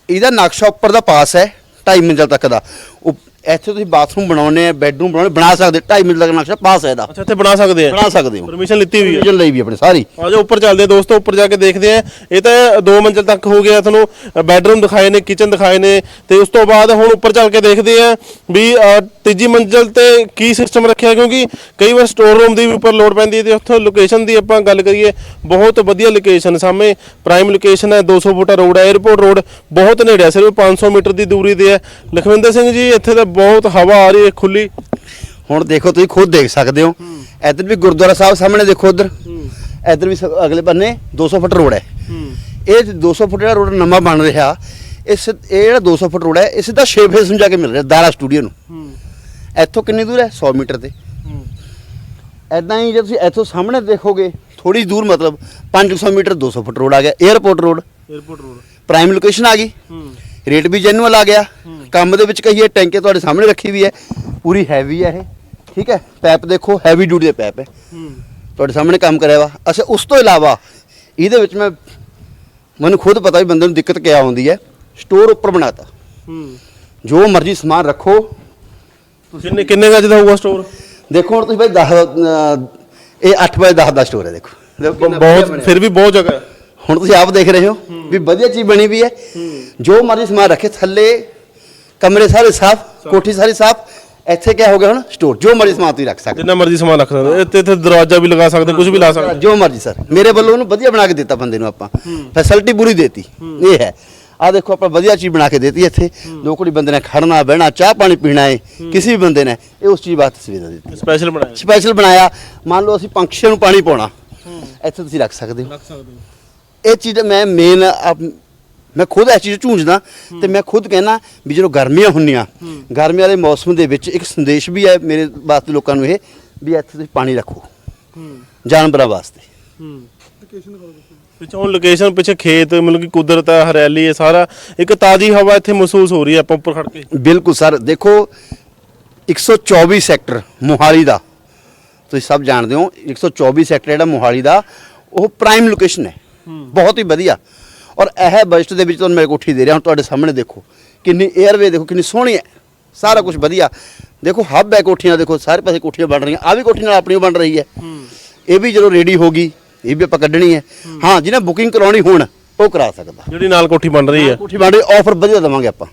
ਇਹਦਾ ਨਕਸ਼ਾ ਉੱਪਰ ਦਾ ਪਾਸ ਹੈ 2.5 ਮੰਜ਼ਲ ਤੱਕ ਦਾ। ਉਪ- ਇੱਥੇ ਤੁਸੀਂ ਬਾਥਰੂਮ ਬਣਾਉਣੇ ਆ ਬੈੱਡਰੂਮ ਬਣਾਉਣੇ ਬਣਾ ਸਕਦੇ 2.5 ਮੰਜ਼ਲ ਤੱਕ ਨਕਸ਼ਾ ਪਾਸ ਹੈ ਇਹਦਾ ਅੱਛਾ ਇੱਥੇ ਬਣਾ ਸਕਦੇ ਆ? ਬਣਾ ਸਕਦੇ ਹੋ। ਪਰਮਿਸ਼ਨ ਲਿੱਤੀ ਹੋਈ ਹੈ। ਲਈ ਵੀ ਆਪਣੀ ਸਾਰੀ। ਆ ਜਾਓ ਉੱਪਰ ਚੱਲਦੇ ਆ ਦੋਸਤੋ ਉੱਪਰ ਜਾ ਕੇ ਦੇਖਦੇ ਆ। ਇਹ ਤਾਂ ਦੋ ਮੰਜ਼ਿਲ ਤੱਕ ਹੋ ਗਿਆ ਤੁਹਾਨੂੰ ਬੈੱਡਰੂਮ ਦਿਖਾਏ ਨੇ ਕਿਚਨ ਦਿਖਾਏ ਨੇ ਤੇ ਉਸ ਤੋਂ ਬਾਅਦ ਹੁਣ ਉੱਪਰ ਚੱਲ ਕੇ ਦੇਖਦੇ ਆ ਵੀ ਅ, ਤੀਜੀ ਮੰਜ਼ਿਲ ਤੇ ਕੀ ਸਿਸਟਮ ਰੱਖਿਆ ਕਿਉਂਕਿ ਕਈ ਵਾਰ ਸਟੋਰ ਰੂਮ ਦੀ ਵੀ ਉੱਪਰ ਲੋਡ ਪੈਂਦੀ ਹੈ ਤੇ ਉੱਥੋਂ ਲੋਕੇਸ਼ਨ ਦੀ ਆਪਾਂ ਗੱਲ ਕਰੀਏ ਬਹੁਤ ਵਧੀਆ ਲੋਕੇਸ਼ਨ ਸਾਹਮਣੇ ਪ੍ਰਾਈਮ ਲੋਕੇਸ਼ਨ ਹੈ 200 ਫੁੱਟ ਰੋਡ ਹੈ 에어ਪੋਰਟ ਰੋਡ ਬਹੁਤ ਨੇੜੇ ਹੈ ਸਿਰਫ 500 ਮੀਟਰ ਦੀ ਦੂਰੀ ਤੇ ਹੈ। ਲਖਵਿੰਦਰ ਸਿੰਘ ਜੀ ਇੱਥੇ ਤਾਂ ਬਹੁਤ ਹਵਾ ਆ ਰਹੀ ਹੈ ਖੁੱਲੀ। ਹੁਣ ਦੇਖੋ ਤੁਸੀਂ ਖੁਦ ਦੇਖ ਸਕਦੇ ਹੋ। ਇੱਧਰ ਵੀ ਗੁਰਦੁਆਰਾ ਸਾਹਿਬ ਸਾਹਮਣੇ ਦੇਖੋ ਉਧਰ। ਇੱਧਰ ਵੀ ਅਗਲੇ ਬੰਨੇ 200 ਫੁੱਟ ਰੋਡ ਹੈ। ਇਹ 200 ਫੁੱਟ ਦਾ ਰੋਡ ਨਵਾਂ ਬਣ ਰਿਹਾ ਇਸ ਇਹ ਜਿਹੜਾ 200 ਫੁੱਟ ਰੋਡ ਹੈ ਇਸ ਦਾ 6 ਫੇਸ ਨੂੰ ਜਾ ਕੇ ਮਿਲ ਰਿਹਾ ਦਾਰਾ ਸਟੂਡੀਓ ਨੂੰ। ਇੱਥੋਂ ਕਿੰਨੀ ਦੂਰ ਹੈ? 100 ਮੀਟਰ ਤੇ। ਐਦਾਂ ਹੀ ਜੇ ਤੁਸੀਂ ਇੱਥੋਂ ਸਾਹਮਣੇ ਦੇਖੋਗੇ ਥੋੜੀ ਦੂਰ ਮਤਲਬ 500 ਮੀਟਰ 200 ਫੁੱਟ ਰੋਡ ਆ ਗਿਆ airport road airport road prime location ਆ ਗਈ। ਰੇਟ ਵੀ ਜੈਨੂਅਲ ਆ ਗਿਆ। ਕੰਮ ਦੇ ਵਿੱਚ ਕਹੀਏ ਟੈਂਕੇ ਤੁਹਾਡੇ ਸਾਹਮਣੇ ਰੱਖੀ ਵੀ ਹੈ। ਪੂਰੀ ਹੈਵੀ ਹੈ ਇਹ ਠੀਕ ਹੈ? ਪੈਪ ਦੇਖੋ ਹੈਵੀ ਡਿਊਟੀ ਦੇ ਪੈਪ ਹੈ। ਤੁਹਾਡੇ ਸਾਹਮਣੇ ਕੰਮ ਕਰਿਆ ਵਾ। ਅੱਛਾ ਉਸ ਤੋਂ ਇਲਾਵਾ ਇਹਦੇ ਵਿੱਚ ਮੈਂ ਮੈਨੂੰ ਖੁਦ ਪਤਾ ਵੀ ਬੰਦੇ ਨੂੰ ਦਿੱਕਤ ਕਿਆ ਆਉਂਦੀ ਹੈ। ਸਟੋਰ ਉੱਪਰ ਬਣਾਤਾ। ਜੋ ਮਰਜ਼ੀ ਸਮਾਨ ਰੱਖੋ। ਕਿੰਨੇ ਕਿੰਨੇ ਗਜ ਦਾ ਹੋਊਗਾ ਸਟੋਰ ਦੇਖੋ ਹੁਣ ਤੁਸੀਂ ਭਾਈ 10 ਇਹ 8 ਬਾਏ 10 ਦਾ ਸਟੋਰ ਹੈ ਦੇਖੋ। ਬਹੁਤ। ਫਿਰ ਵੀ ਬਹੁਤ ਜਗ੍ਹਾ ਹੈ। ਹੁਣ ਤੁਸੀਂ ਆਪ ਦੇਖ ਰਹੇ ਹੋ ਵੀ ਵਧੀਆ ਚੀਜ਼ ਬਣੀ ਵੀ ਹੈ। ਜੋ ਮਰਜ਼ੀ ਸਮਾਨ ਰੱਖੇ ਥੱਲੇ ਕਮਰੇ ਸਾਰੇ ਸਾਫ਼ ਕੋਠੀ ਸਾਰੀ ਸਾਫ਼ ਇੱਥੇ ਕਿਆ ਹੋ ਗਿਆ ਹੁਣ? ਸਟੋਰ ਜੋ ਮਰਜ਼ੀ ਸਮਾਨ ਤੁਸੀਂ ਰੱਖ ਸਕਦੇ ਜਿੰਨਾ ਮਰਜ਼ੀ ਸਮਾਨ ਰੱਖ ਸਕਦੇ ਇੱਥੇ ਇੱਥੇ ਦਰਵਾਜ਼ਾ ਵੀ ਲਗਾ ਸਕਦੇ ਕੁਝ ਵੀ ਲਾ ਸਕਦੇ ਜੋ ਮਰਜ਼ੀ ਸਰ ਮੇਰੇ ਵੱਲੋਂ ਉਹਨੂੰ ਵਧੀਆ ਬਣਾ ਕੇ ਦਿੱਤਾ ਬੰਦੇ ਨੂੰ ਆਪਾਂ। ਫੈਸਿਲਿਟੀ ਪੂਰੀ ਦੇਤੀ। ਇਹ ਹੈ। ਆ ਦੇਖੋ ਆਪਾਂ ਵਧੀਆ ਚੀਜ਼ ਬਣਾ ਕੇ ਦੇਤੀ ਇੱਥੇ। ਦੋ ਕੁੜੀ ਬੰਦੇ ਨੇ ਖੜਨਾ ਬਹਿਣਾ ਚਾਹ ਪਾਣੀ ਪੀਣਾ ਹੈ। ਕਿਸੇ ਵੀ ਬੰਦੇ ਨੇ ਇਹ ਉਸ ਚੀਜ਼ ਵਾਸਤੇ ਸੁਵਿਧਾ ਦਿੱਤੀ। ਸਪੈਸ਼ਲ ਬਣਾਇਆ। ਸਪੈਸ਼ਲ ਬਣਾਇਆ। ਮੰਨ ਲਓ ਅਸੀਂ ਪੰਛੀਆਂ ਨੂੰ ਪਾਣੀ ਪਾਉਣਾ। ਇੱਥੇ ਤੁਸੀਂ ਰੱਖ ਸਕਦੇ ਹੋ। ਰੱਖ ਸਕਦੇ ਇਹ ਚੀਜ਼ ਮੈਂ ਮੇਨ ਮੈਂ ਖੁਦ ਇਹ ਚੀਜ਼ ਝੂੰਝਦਾ ਤੇ ਮੈਂ ਖੁਦ ਕਹਿਣਾ ਵੀ ਜਦੋਂ ਗਰਮੀਆਂ ਹੁੰਦੀਆਂ ਗਰਮੀਆਂ ਵਾਲੇ ਮੌਸਮ ਦੇ ਵਿੱਚ ਇੱਕ ਸੰਦੇਸ਼ ਵੀ ਹੈ ਮੇਰੇ ਵਾਸਤੇ ਲੋਕਾਂ ਨੂੰ ਇਹ ਵੀ ਇੱਥੇ ਤੁਸੀਂ ਪਾਣੀ ਰੱਖੋ ਜਾਨਵਰਾਂ ਵਾਸਤੇ। ਪਿੱਛੋਂ ਲੋਕੇਸ਼ਨ ਪਿੱਛੇ ਖੇਤ ਮਤਲਬ ਕਿ ਕੁਦਰਤ ਹੈ ਹਰਿਆਲੀ ਹੈ ਸਾਰਾ ਇੱਕ ਤਾਜ਼ੀ ਹਵਾ ਇੱਥੇ ਮਹਿਸੂਸ ਹੋ ਰਹੀ ਹੈ ਆਪਾਂ ਉੱਪਰ ਖੜ ਕੇ। ਬਿਲਕੁਲ ਸਰ ਦੇਖੋ 124 ਸੈਕਟਰ ਮੋਹਾਲੀ ਦਾ। ਤੁਸੀਂ ਸਭ ਜਾਣਦੇ ਹੋ 124 ਸੈਕਟਰ ਜਿਹੜਾ ਮੋਹਾਲੀ ਦਾ ਉਹ ਪ੍ਰਾਈਮ ਲੋਕੇਸ਼ਨ ਹੈ। ਬਹੁਤ ਹੀ ਵਧੀਆ। ਔਰ ਇਹ ਬਜਟ ਦੇ ਵਿੱਚ ਤੁਹਾਨੂੰ ਮੈਂ ਕੋਠੀ ਦੇ ਰਿਹਾ। ਹੁਣ ਤੁਹਾਡੇ ਸਾਹਮਣੇ ਦੇਖੋ ਕਿੰਨੀ 에ਅਰਵੇ ਦੇਖੋ ਕਿੰਨੀ ਸੋਹਣੀ ਹੈ। ਸਾਰਾ ਕੁਝ ਵਧੀਆ। ਦੇਖੋ ਹੱਬ ਹੈ ਕੋਠੀਆਂ ਦੇਖੋ ਸਾਰੇ ਪਾਸੇ ਕੋਠੀਆਂ ਬਣ ਰਹੀਆਂ। ਆ ਵੀ ਕੋਠੀ ਨਾਲ ਆਪਣੀ ਬਣ ਰਹੀ ਹੈ। ਇਹ ਵੀ ਜਦੋਂ ਰੈਡੀ ਹੋਗੀ ਇਹ ਵੀ ਆਪਾਂ ਕੱਢਣੀ ਹੈ। ਹਾਂ। ਜਿਹਨੇ ਬੁਕਿੰਗ ਕਰਾਉਣੀ ਹੁਣ ਉਹ ਕਰਾ ਸਕਦਾ। ਜਿਹੜੀ ਨਾਲ ਕੋਠੀ ਬਣ ਰਹੀ ਹੈ। ਕੋਠੀ ਬਣ ਰਹੀ ਆਫਰ ਵਧੀਆ ਦੇਵਾਂਗੇ ਆਪਾਂ।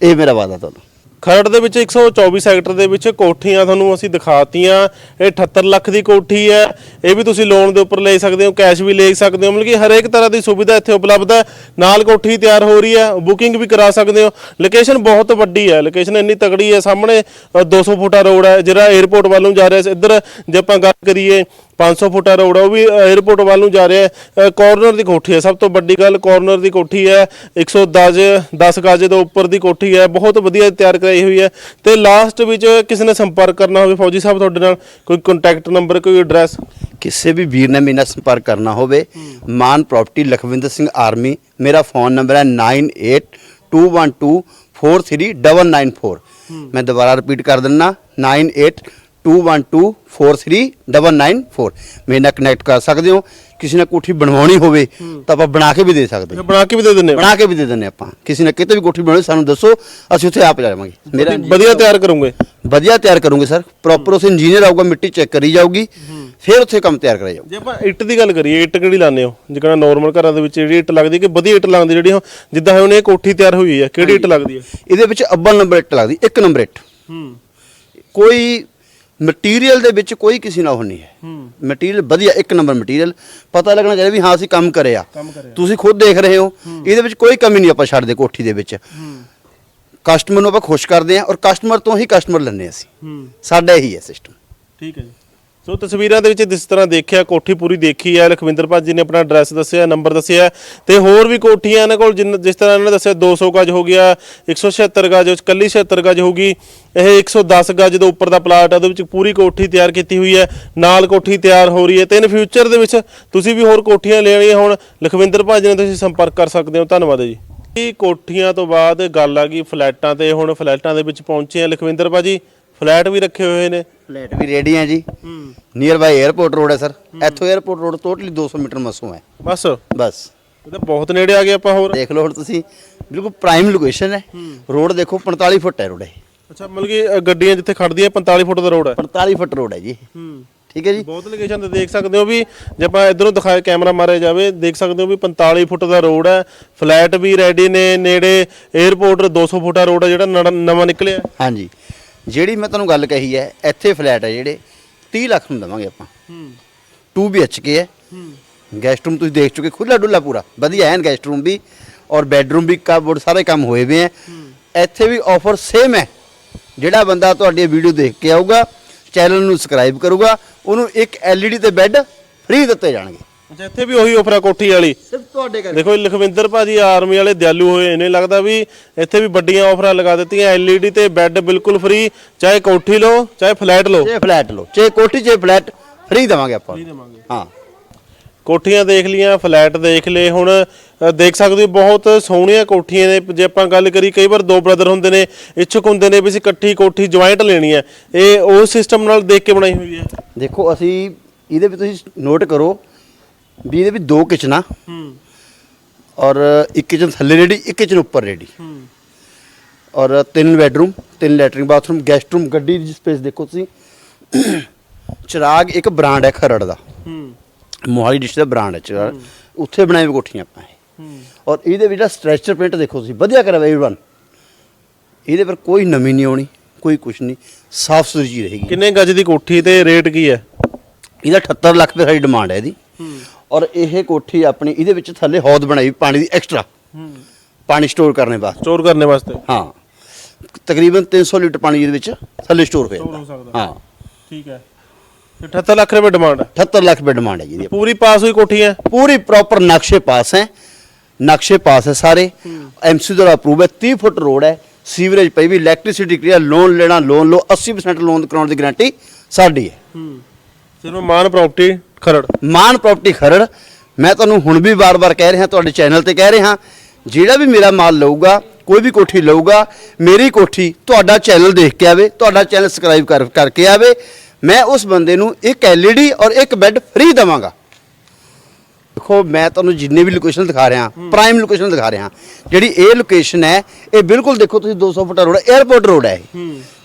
ਇਹ ਮੇਰਾ ਵਾਅਦਾ ਤੁਹਾਨੂੰ। ਖਰੜ ਦੇ ਵਿੱਚ 124 ਸੈਕਟਰ ਦੇ ਵਿੱਚ ਕੋਠੀਆਂ ਤੁਹਾਨੂੰ ਅਸੀਂ ਦਿਖਾਤੀਆਂ। ਇਹ 78 ਲੱਖ ਦੀ ਕੋਠੀ ਹੈ। ਇਹ ਵੀ ਤੁਸੀਂ ਲੋਨ ਦੇ ਉੱਪਰ ਲੈ ਸਕਦੇ ਹੋ ਕੈਸ਼ ਵੀ ਲੈ ਸਕਦੇ ਹੋ। ਮਤਲਬ ਕਿ ਹਰੇਕ ਤਰ੍ਹਾਂ ਦੀ ਸੁਵਿਧਾ ਇੱਥੇ ਉਪਲਬਧ ਹੈ। ਨਾਲ ਕੋਠੀ ਤਿਆਰ ਹੋ ਰਹੀ ਹੈ ਬੁਕਿੰਗ ਵੀ ਕਰਾ ਸਕਦੇ ਹੋ। ਲੋਕੇਸ਼ਨ ਬਹੁਤ ਵੱਡੀ ਹੈ। ਲੋਕੇਸ਼ਨ ਇੰਨੀ ਤਗੜੀ ਹੈ ਸਾਹਮਣੇ ਅ, 200 ਫੁੱਟਾ ਰੋਡ ਹੈ। ਜਿਹੜਾ 에어ਪੋਰਟ ਵੱਲ ਨੂੰ ਜਾ ਰਿਹਾ ਸੀ ਇੱਧਰ ਜੇ ਆਪਾਂ ਗੱਲ ਕਰੀਏ 500 ਫੁੱਟਾ ਰੋਡ ਹੈ ਉਹ ਵੀ 에어ਪੋਰਟ ਵੱਲ ਨੂੰ ਜਾ ਰਿਹਾ ਹੈ। ਕਾਰਨਰ ਦੀ ਕੋਠੀ ਹੈ ਸਭ ਤੋਂ ਵੱਡੀ ਗੱਲ ਕਾਰਨਰ ਦੀ ਕੋਠੀ ਹੈ। 110 10 ਗਜ ਤੋਂ ਉੱਪਰ ਦੀ ਕੋਠੀ ਹੈ। ਬਹੁਤ ਵਧੀਆ ਤਿਆਰ ਕਰਾਈ ਹੋਈ ਹੈ। ਤੇ ਲਾਸਟ ਵਿੱਚ ਕਿਸੇ ਨੇ ਸੰਪਰਕ ਕਰਨਾ ਹੋਵੇ ਫੌਜੀ ਸਾਹਿਬ ਤੁਹਾਡੇ ਨਾਲ ਕੋਈ ਕੰਟੈਕਟ ਨੰਬਰ ਕੋਈ ਐਡਰੈਸ ਕਿਸੇ ਵੀ ਵੀਰ ਨੇ ਮੇਰੇ ਨਾਲ ਸੰਪਰਕ ਕਰਨਾ ਹੋਵੇ ਮਾਨ ਪ੍ਰਾਪਰਟੀ ਲਖਵਿੰਦਰ ਸਿੰਘ ਆਰਮੀ ਮੇਰਾ ਫੋਨ ਨੰਬਰ ਹੈ 9821243994 ਮੈਂ ਦੁਬਾਰਾ ਰਿਪੀਟ ਕਰ ਦਿੰਨਾ 9821243994 ਮੇਰੇ ਨਾਲ ਕਨੈਕਟ ਕਰ ਸਕਦੇ ਹੋ। ਕਿਸੇ ਨੇ ਕੋਠੀ ਬਣਵਾਉਣੀ ਹੋਵੇ ਤਾਂ ਆਪਾਂ ਬਣਾ ਕੇ ਵੀ ਦੇ ਸਕਦੇ ਹਾਂ। ਬਣਾ ਕੇ ਵੀ ਦੇ ਹੋ। ਬਣਾ ਕੇ ਵੀ ਦੇ ਦਿੰਦੇ ਆਪਾਂ। ਕਿਸੇ ਨੇ ਕਿਤੇ ਵੀ ਕੋਠੀ ਬਣਾਉਣੀ ਸਾਨੂੰ ਦੱਸੋ ਅਸੀਂ ਉੱਥੇ ਆਪ ਜਾਵਾਂਗੇ ਮੇਰਾ ਵਧੀਆ ਤਿਆਰ ਕਰੋਗੇ। ਵਧੀਆ ਤਿਆਰ ਕਰੂੰਗੇ ਸਰ। ਪ੍ਰੋਪਰ ਉਸ ਇੰਜੀਨੀਅਰ ਆਊਗਾ ਮਿੱਟੀ ਚੈੱਕ ਕਰੀ ਜਾਊਗੀ। ਫਿਰ ਉੱਥੇ ਕੰਮ ਤਿਆਰ ਕਰਿਆ ਜਾਊਗਾ। ਜੇ ਆਪਾਂ ਇੱਟ ਦੀ ਗੱਲ ਕਰੀਏ ਇੱਟ ਕਿਹੜੀ ਲਾਉਂਦੇ ਹੋ? ਜਿਹੜਾ ਨਾਰਮਲ ਘਰਾਂ ਦੇ ਵਿੱਚ ਜਿਹੜੀ ਇੱਟ ਲੱਗਦੀ ਕਿ ਵਧੀਆ ਇੱਟ ਲੱਗਦੀ ਜਿਹੜੀ ਜਿੱਦਾਂ ਹੁਣ ਇਹ ਕੋਠੀ ਤਿਆਰ ਹੋਈ ਹੈ ਕਿਹੜੀ ਇੱਟ ਲੱਗਦੀ ਹੈ? ਇਹਦੇ ਵਿੱਚ ਅੱਬਲ ਨੰਬਰ ਇੱਟ ਲੱਗਦੀ ਇੱਕ ਨੰਬਰ ਇੱਟ। ਹੂੰ। ਕੋਈ ਮਟੀਰੀਅਲ ਦੇ ਵਿੱਚ ਕੋਈ ਕਿਸੇ ਨਾਲ ਨਹੀਂ ਹੈ। ਮਟੀਰੀਅਲ ਵਧੀਆ ਇੱਕ ਨੰਬਰ ਮਟੀਰੀਅਲ ਪਤਾ ਲੱਗਣਾ ਚਾਹੀਦਾ ਵੀ ਹਾਂ ਅਸੀਂ ਕੰਮ ਕਰਿਆ ਤੁਸੀਂ ਖੁਦ ਦੇਖ ਰਹੇ ਹੋ। ਇਹਦੇ ਵਿੱਚ ਕੋਈ ਕਮੀ ਨਹੀਂ ਆਪਾਂ ਛੱਡਦੇ ਕੋਠੀ ਦੇ ਵਿੱਚ। ਕਸਟਮਰ ਨੂੰ ਆਪਾਂ ਖੁਸ਼ ਕਰਦੇ ਹਾਂ ਔਰ ਕਸਟਮਰ ਤੋਂ ਹੀ ਕਸਟਮਰ ਲੈਂਦੇ ਅਸੀਂ। ਸਾਡਾ ਇਹੀ ਹੈ ਸਿਸਟਮ ਠੀਕ ਹੈ ਜੀ। ਸੋ ਤਸਵੀਰਾਂ ਦੇ ਵਿੱਚ ਜਿਸ ਤਰ੍ਹਾਂ ਦੇਖਿਆ, ਕੋਠੀ ਪੂਰੀ ਦੇਖੀ ਹੈ, ਲਖਵਿੰਦਰ ਭਾਜੀ ਨੇ ਆਪਣਾ ਐਡਰੈਸ ਦੱਸਿਆ ਨੰਬਰ ਦੱਸਿਆ ਤੇ ਹੋਰ ਵੀ ਕੋਠੀਆਂ ਇਹਨਾਂ ਕੋਲ ਜਿੰਨ- ਜਿਸ ਤਰ੍ਹਾਂ ਇਹਨਾਂ ਨੇ ਦੱਸਿਆ 200 ਗਜ ਹੋ ਗਿਆ 176 ਗਜ ਉਸ ਕੱਲੀ 76 ਗਜ ਹੋਗੀ ਇਹ 110 ਗਜ ਦੇ ਉੱਪਰ ਦਾ ਪਲਾਟ ਹੈ, ਉਹਦੇ ਵਿੱਚ ਪੂਰੀ ਕੋਠੀ ਤਿਆਰ ਕੀਤੀ ਹੋਈ ਹੈ, ਨਾਲ ਕੋਠੀ ਤਿਆਰ ਹੋ ਰਹੀ ਹੈ, ਤੇ ਇਨ ਫਿਊਚਰ ਦੇ ਵਿੱਚ ਤੁਸੀਂ ਵੀ ਹੋਰ ਕੋਠੀਆਂ ਲੈਣੀਆਂ ਹੋਣ, ਲਖਵਿੰਦਰ ਭਾਜੀ ਨਾਲ ਤੁਸੀਂ ਸੰਪਰਕ ਕਰ ਸਕਦੇ ਹੋ, ਧੰਨਵਾਦ ਜੀ। ਇਹ ਕੋਠੀਆਂ ਤੋਂ ਬਾਅਦ ਗੱਲ ਆ ਗਈ ਫਲੈਟਾਂ ਤੇ, ਹੁਣ ਫਲੈਟਾਂ ਦੇ ਵਿੱਚ ਪਹੁੰਚੇ ਆ ਲਖਵਿੰਦਰ ਭਾਜੀ, ਫਲੈਟ ਵੀ ਰੱਖੇ ਹੋਏ ਨੇ ਫਲੈਟ ਵੀ ਰੈਡੀ ਹੈ ਜੀ। ਹੂੰ। ਨੀਅਰ ਬਾਈ 에어ਪੋਰਟ ਰੋਡ ਹੈ ਸਰ ਇੱਥੋਂ 에어ਪੋਰਟ ਰੋਡ ਟੋਟਲੀ 200 ਮੀਟਰ ਮਸੂ ਹੈ। ਬਸ? ਇਹ ਤਾਂ ਬਹੁਤ ਨੇੜੇ ਆ ਗਏ ਆਪਾਂ ਹੋਰ। ਦੇਖ ਲਓ ਹੁਣ ਤੁਸੀਂ ਬਿਲਕੁਲ ਪ੍ਰਾਈਮ ਲੋਕੇਸ਼ਨ ਹੈ। ਰੋਡ ਦੇਖੋ 45 ਫੁੱਟ ਹੈ ਰੋਡ ਇਹ। ਅੱਛਾ ਮਤਲਬ ਕਿ ਗੱਡੀਆਂ ਜਿੱਥੇ ਖੜਦੀਆਂ 45 ਫੁੱਟ ਦਾ ਰੋਡ ਹੈ। 45 ਫੁੱਟ ਰੋਡ ਹੈ ਜੀ। ਹੂੰ। ਠੀਕ ਹੈ ਜੀ। ਬਹੁਤ ਲੋਕੇਸ਼ਨ ਤੇ ਦੇਖ ਸਕਦੇ ਹੋ ਵੀ ਜੇ ਆਪਾਂ ਇਧਰੋਂ ਦਿਖਾਏ ਕੈਮਰਾ ਮਾਰਿਆ ਜਾਵੇ ਦੇਖ ਸਕਦੇ ਹੋ ਵੀ 45 ਫੁੱਟ ਦਾ ਰੋਡ ਹੈ। ਫਲੈਟ ਵੀ ਰੈਡੀ ਨੇ ਨੇੜੇ 에어ਪੋਰਟ 200 ਫੁੱਟ ਦਾ ਰੋਡ ਹੈ ਜਿਹੜਾ ਨਵਾਂ ਨਿਕਲਿਆ। ਹਾਂਜੀ। ਜਿਹੜੀ ਮੈਂ ਤੁਹਾਨੂੰ ਗੱਲ ਕਹੀ ਹੈ ਇੱਥੇ ਫਲੈਟ ਹੈ ਜਿਹੜੇ 30 ਲੱਖ ਨੂੰ ਦੇਵਾਂਗੇ ਆਪਾਂ। ਹੂੰ। 2 BHK ਹੈ। ਹੂੰ। ਗੈਸਟ ਰੂਮ ਤੁਸੀਂ ਦੇਖ ਚੁੱਕੇ ਖੁੱਲਾ ਡੁੱਲਾ ਪੂਰਾ। ਵਧੀਆ ਹੈ ਗੈਸਟ ਰੂਮ ਵੀ ਔਰ ਬੈੱਡਰੂਮ ਵੀ ਕਬੋਰਡ ਸਾਰੇ ਕੰਮ ਹੋਏ ਹੋਏ ਹੈ। ਇੱਥੇ ਵੀ ਆਫਰ ਸੇਮ ਹੈ। ਜਿਹੜਾ ਬੰਦਾ ਤੁਹਾਡੀ ਵੀਡੀਓ ਦੇਖ ਕੇ ਆਊਗਾ ਚੈਨਲ ਨੂੰ ਸਬਸਕ੍ਰਾਈਬ ਕਰੂਗਾ ਉਹਨੂੰ ਇੱਕ LED ਤੇ ਬੈੱਡ ਫ੍ਰੀ ਦਿੱਤੇ ਜਾਣਗੇ। ਅੱਛਾ ਇੱਥੇ ਵੀ ਉਹੀ ਆ ਕੋਠੀ ਵਾਲੀ। ਸਿਰਫ ਤੁਹਾਡੇ ਕਰਕੇ। ਦੇਖੋ ਇਹ ਲਖਵਿੰਦਰ ਭਾਜੀ ਆਰਮੀ ਵਾਲੇ ਦਿਆਲੂ ਹੋਏ ਨੇ ਲੱਗਦਾ ਵੀ ਇੱਥੇ ਵੀ ਵੱਡੀਆਂ ਆਫਰਾਂ ਲਗਾ ਦਿੱਤੀਆਂ LED ਤੇ ਬੈੱਡ ਬਿਲਕੁਲ ਫ੍ਰੀ ਚਾਹੇ ਕੋਠੀ ਲਓ ਚਾਹੇ ਫਲੈਟ ਲਓ। ਜੇ ਫਲੈਟ ਲਓ ਚਾਹੇ ਕੋਠੀ ਚਾਹੇ ਫਲੈਟ ਫ੍ਰੀ ਦੇਵਾਂਗੇ ਆਪਾਂ। ਦੇਵਾਂਗੇ। ਹਾਂ। ਕੋਠੀਆਂ ਦੇਖ ਲੀਆਂ ਫਲੈਟ ਦੇਖ ਲਏ ਹੁਣ ਅ, ਦੇਖ ਸਕਦੇ ਹੋ ਬਹੁਤ ਸੋਹਣੀਆਂ ਕੋਠੀਆਂ ਨੇ। ਜੇ ਆਪਾਂ ਗੱਲ ਕਰੀ ਕਈ ਵਾਰ ਦੋ ਬ੍ਰਦਰ ਹੁੰਦੇ ਨੇ ਇੱਛੁਕ ਹੁੰਦੇ ਨੇ ਵੀ ਅਸੀਂ ਇਕੱਠੀ ਕੋਠੀ ਜੁਆਇੰਟ ਲੈਣੀ ਹੈ। ਇਹ ਉਸ ਸਿਸਟਮ ਨਾਲ ਦੇਖ ਕੇ ਬਣਾਈ ਹੋਈ ਹੈ। ਦੇਖੋ ਅਸੀਂ ਇਹਦੇ ਵਿੱਚ ਤੁਸੀਂ ਨੋਟ ਕਰੋ ਵੀ ਇਹਦੇ ਵਿੱਚ ਦੋ ਕਿਚਨਾਂ ਹੂੰ ਔਰ ਇੱਕ ਕਿਚਨ ਥੱਲੇ ਰੈਡੀ ਇੱਕ ਕਿਚਨ ਉੱਪਰ ਰੈਡੀ ਹੂੰ ਔਰ ਤਿੰਨ ਬੈਡਰੂਮ ਤਿੰਨ ਲੈਟਰਿੰਗ ਬਾਥਰੂਮ ਗੈਸਟ ਰੂਮ ਗੱਡੀ ਦੀ ਸਪੇਸ ਦੇਖੋ ਤੁਸੀਂ। ਚਿਰਾਗ ਇੱਕ ਬ੍ਰਾਂਡ ਹੈ ਖਰੜ ਦਾ। ਹੂੰ ਮੋਹਾਲੀ ਡਿਸਟ੍ਰਿਕਟ ਦਾ ਬ੍ਰਾਂਡ ਹੈ ਚਿਰਾਗ। ਉੱਥੇ ਬਣਾਏ ਹੋਏ ਕੋਠੀਆਂ ਆਪਾਂ ਇਹ। ਹੂੰ ਔਰ ਇਹਦੇ ਵਿੱਚ ਸਟ੍ਰੈਚਰ ਪ੍ਰਿੰਟ ਦੇਖੋ ਤੁਸੀਂ ਵਧੀਆ ਕਰਿਆ ਵਨ ਇਹਦੇ ਪਰ ਕੋਈ ਨਮੀ ਨਹੀਂ ਆਉਣੀ ਕੋਈ ਕੁਛ ਨਹੀਂ ਸਾਫ਼ ਸੁਥਰੀ ਰਹੇਗੀ। ਕਿੰਨੇ ਗੱਜ ਦੀ ਕੋਠੀ ਤੇ ਰੇਟ ਕੀ ਹੈ? ਇਹਦਾ 78 ਲੱਖ ਰੁਪਏ ਸਾਡੀ ਡਿਮਾਂਡ ਹੈ ਇਹਦੀ। ਔਰ ਇਹ ਕੋਠੀ ਆਪਣੀ ਇਹਦੇ ਵਿੱਚ ਥੱਲੇ ਹੌਦ ਬਣਾਈ ਪਾਣੀ ਦੀ ਐਕਸਟਰਾ ਪਾਣੀ ਸਟੋਰ ਕਰਨੇ ਵਾਸਤੇ। ਸਟੋਰ ਕਰਨੇ ਵਾਸਤੇ? ਹਾਂ। ਤਕਰੀਬਨ 300 ਲੀਟਰ ਪਾਣੀ ਇਹਦੇ ਵਿੱਚ ਥੱਲੇ ਸਟੋਰ ਹੋ ਜਾਂਦਾ। ਸਕਦਾ। ਹਾਂ। ਠੀਕ ਹੈ। ਤੇ 78 ਲੱਖ ਰੁਪਏ ਡਿਮਾਂਡ ਹੈ। 78 ਲੱਖ ਰੁਪਏ ਡਿਮਾਂਡ ਹੈ ਜੀ ਇਹਦੀ। ਪੂਰੀ ਪਾਸ ਹੋਈ ਕੋਠੀ ਹੈ? ਪੂਰੀ ਪ੍ਰੋਪਰ ਨਕਸ਼ੇ ਪਾਸ ਹੈ। ਨਕਸ਼ੇ ਪਾਸ ਹੈ ਸਾਰੇ। ਐਮਸੀ ਦਾ ਅਪਰੂਵ ਹੈ। 30 ਫੁੱਟ ਰੋਡ ਹੈ। ਸੀਵਰੇਜ ਪਈ ਵੀ ਇਲੈਕਟ੍ਰਿਸਿਟੀ ਕਲੀਅਰ ਲੋਨ ਲੈਣਾ ਲੋਨ ਲਓ। 80% ਲੋਨ ਕਰਾਉਣ ਦੀ ਗਾਰੰਟੀ ਸਾਡੀ ਹੈ। ਹੂੰ। ਸਿਰਫ ਮਾਨ ਪ੍ਰਾਪਰਟੀ ਖਰੜ। ਮਾਨ ਪ੍ਰਾਪਰਟੀ ਖਰੜ। ਮੈਂ ਤੁਹਾਨੂੰ ਹੁਣ ਵੀ ਵਾਰ-ਵਾਰ ਕਹਿ ਰਿਹਾ ਤੁਹਾਡੇ ਚੈਨਲ ਤੇ ਕਹਿ ਰਿਹਾ ਜਿਹੜਾ ਵੀ ਮੇਰਾ ਮਾਲ ਲਊਗਾ ਕੋਈ ਵੀ ਕੋਠੀ ਲਊਗਾ ਮੇਰੀ ਕੋਠੀ ਤੁਹਾਡਾ ਚੈਨਲ ਦੇਖ ਕੇ ਆਵੇ ਤੁਹਾਡਾ ਚੈਨਲ ਸਬਸਕ੍ਰਾਈਬ ਕਰਕੇ ਆਵੇ ਮੈਂ ਉਸ ਬੰਦੇ ਨੂੰ ਇੱਕ ਐਲਈਡੀ ਔਰ ਇੱਕ ਬੈੱਡ ਫ੍ਰੀ ਦਵਾਂਗਾ। ਦੇਖੋ ਮੈਂ ਤੁਹਾਨੂੰ ਜਿੰਨੇ ਵੀ ਲੋਕੇਸ਼ਨ ਦਿਖਾ ਰਿਹਾ ਪ੍ਰਾਈਮ ਲੋਕੇਸ਼ਨ ਦਿਖਾ ਰਿਹਾ ਜਿਹੜੀ ਇਹ ਲੋਕੇਸ਼ਨ ਹੈ ਇਹ ਬਿਲਕੁਲ ਦੇਖੋ ਤੁਸੀਂ 200 ਫੁੱਟ ਰੋਡ 에어ਪੋਰਟ ਰੋਡ ਹੈ।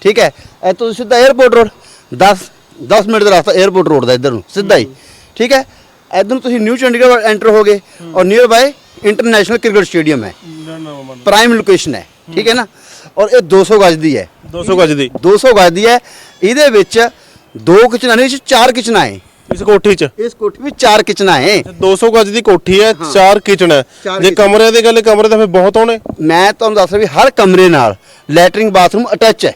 ਠੀਕ ਹੈ? ਇਹ ਤੋਂ ਸਿੱਧਾ 에어ਪੋਰਟ ਰੋਡ 10 10 ਮਿੰਟ ਦਾ ਰਸਤਾ 에어ਪੋਰਟ ਰੋਡ ਦਾ ਇੱਧਰ ਨੂੰ ਸਿੱਧਾ ਹੀ। ਠੀਕ ਹੈ? ਇੱਧਰ ਨੂੰ ਤੁਸੀਂ ਨਿਊ ਚੰਡੀਗੜ੍ਹ ਐਂਟਰ ਹੋਗੇ ਔਰ near by international cricket stadium ਹੈ ਪ੍ਰਾਈਮ ਲੋਕੇਸ਼ਨ ਹੈ। ਠੀਕ ਹੈ ਨਾ? ਔਰ ਇਹ 200 ਗਜ ਦੀ ਹੈ। 200 ਗਜ ਦੀ। 200 ਗਜ ਦੀ ਹੈ। ਇਹਦੇ ਵਿੱਚ ਦੋ ਕਿਚਨਾਂ ਨੇ ਵਿੱਚ ਚਾਰ ਕਿਚਨਾਂ ਹੈ। ਇਸ ਕੋਠੀ 'ਚ? ਇਸ ਕੋਠੀ ਵਿੱਚ ਚਾਰ ਕਿਚਨਾਂ ਹੈ। 200 ਗਜ ਦੀ ਕੋਠੀ ਹੈ ਚਾਰ ਕਿਚਨ ਹੈ। ਜੇ kitchen। ਕਮਰੇ ਦੀ ਗੱਲ ਕਮਰੇ ਤਾਂ ਫਿਰ ਬਹੁਤ ਹੋਣੇ। ਮੈਂ ਤੁਹਾਨੂੰ ਦੱਸ ਰਿਹਾ ਵੀ ਹਰ ਕਮਰੇ ਨਾਲ ਲੈਟਰਿੰਗ ਬਾਥਰੂਮ ਅਟੈਚ ਹੈ।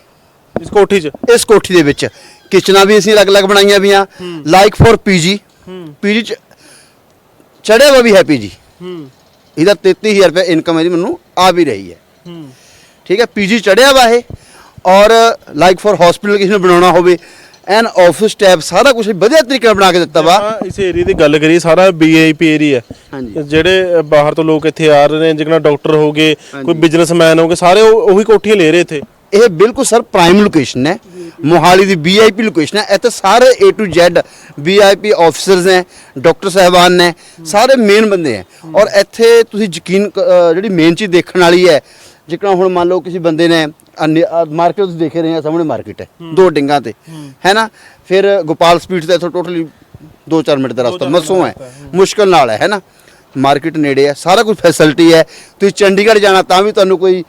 ਇਸ ਕੋਠੀ 'ਚ? ਇਸ ਕੋਠੀ ਦੇ ਵਿੱਚ। ਕਿਚਨਾਂ ਵੀ ਅਸੀਂ ਅਲੱਗ-ਅਲੱਗ ਬਣਾਈਆਂ ਵੀਆਂ ਲਾਈਕ ਫॉर ਪੀਜੀ। ਪੀਜੀ ਚ ਚੜਿਆ ਵਾ ਵੀ ਹੈ ਪੀਜੀ। ਹੂੰ ਇਹਦਾ 33000 ਰੁਪਏ ਇਨਕਮ ਇਹਦੀ ਮੈਨੂੰ ਆ ਵੀ ਰਹੀ ਹੈ। ਹੂੰ ਠੀਕ ਹੈ ਪੀਜੀ ਚੜਿਆ ਵਾ ਇਹ। ਔਰ ਲਾਈਕ ਫॉर ਹਸਪੀਟਲ ਕਿਸੇ ਨੂੰ ਬਣਾਉਣਾ ਹੋਵੇ ਐਨ ਆਫਿਸ ਟੈਬ ਸਾਰਾ ਕੁਝ ਵਧੀਆ ਤਰੀਕੇ ਨਾਲ ਬਣਾ ਕੇ ਦਿੱਤਾ ਵਾ। ਆਪਾਂ ਇਸ ਏਰੀਆ ਦੀ ਗੱਲ ਕਰੀਏ ਸਾਰਾ ਵੀਆਈਪੀ ਏਰੀਆ ਹਾਂਜੀ। ਜਿਹੜੇ ਬਾਹਰ ਤੋਂ ਲੋਕ ਇੱਥੇ ਆ ਰਹੇ ਨੇ ਜਿਗਣਾ ਡਾਕਟਰ ਹੋਗੇ। ਕੋਈ ਬਿਜ਼ਨਸਮੈਨ ਹੋਗੇ ਸਾਰੇ ਉਹ- ਉਹੀ ਕੋਠੀਆਂ ਲੈ ਰਹੇ ਇੱਥੇ। ਇਹ ਬਿਲਕੁਲ ਸਰ ਪ੍ਰਾਈਮ ਲੋਕੇਸ਼ਨ ਹੈ। ਮੋਹਾਲੀ ਦੀ ਵੀਆਈਪੀ ਲੋਕੇਸ਼ਨ ਹੈ। ਇੱਥੇ ਸਾਰੇ A to Z VIP officers ਹੈ ਡਾਕਟਰ ਸਾਹਿਬਾਨ ਨੇ ਸਾਰੇ ਮੇਨ ਬੰਦੇ ਹੈ। ਔਰ ਇੱਥੇ ਤੁਸੀਂ ਯਕੀਨ ਜਿਹੜੀ ਮੇਨ ਚੀਜ਼ ਦੇਖਣ ਵਾਲੀ ਹੈ ਜਿਕਣਾ ਹੁਣ ਮੰਨ ਲਓ ਕਿਸੇ ਬੰਦੇ ਨੇ ਮਾਰਕੀਟ ਤੁਸੀਂ ਦੇਖ ਰਹੇ ਆ ਸਾਹਮਣੇ ਮਾਰਕੀਟ ਹੈ ਦੋ ਡਿੰਗਾਂ ਤੇ। ਹੈ ਨਾ? ਫਿਰ ਗੋਪਾਲ ਸਪੀਡ ਤੇ ਇੱਥੋਂ ਟੋਟਲੀ 2-4 ਮਿੰਟ ਦਾ ਰਸਤਾ ਮਸੋਂ ਹੈ ਮੁਸ਼ਕਲ ਨਾਲ ਹੈ ਹੈ ਨਾ? ਮਾਰਕੀਟ ਨੇੜੇ ਹੈ ਸਾਰਾ ਕੁਝ ਫੈਸਿਲਿਟੀ ਹੈ। ਤੁਸੀਂ ਚੰਡੀਗੜ੍ਹ ਜਾਣਾ ਤਾਂ ਵੀ ਤੁਹਾਨੂੰ ਕੋਈ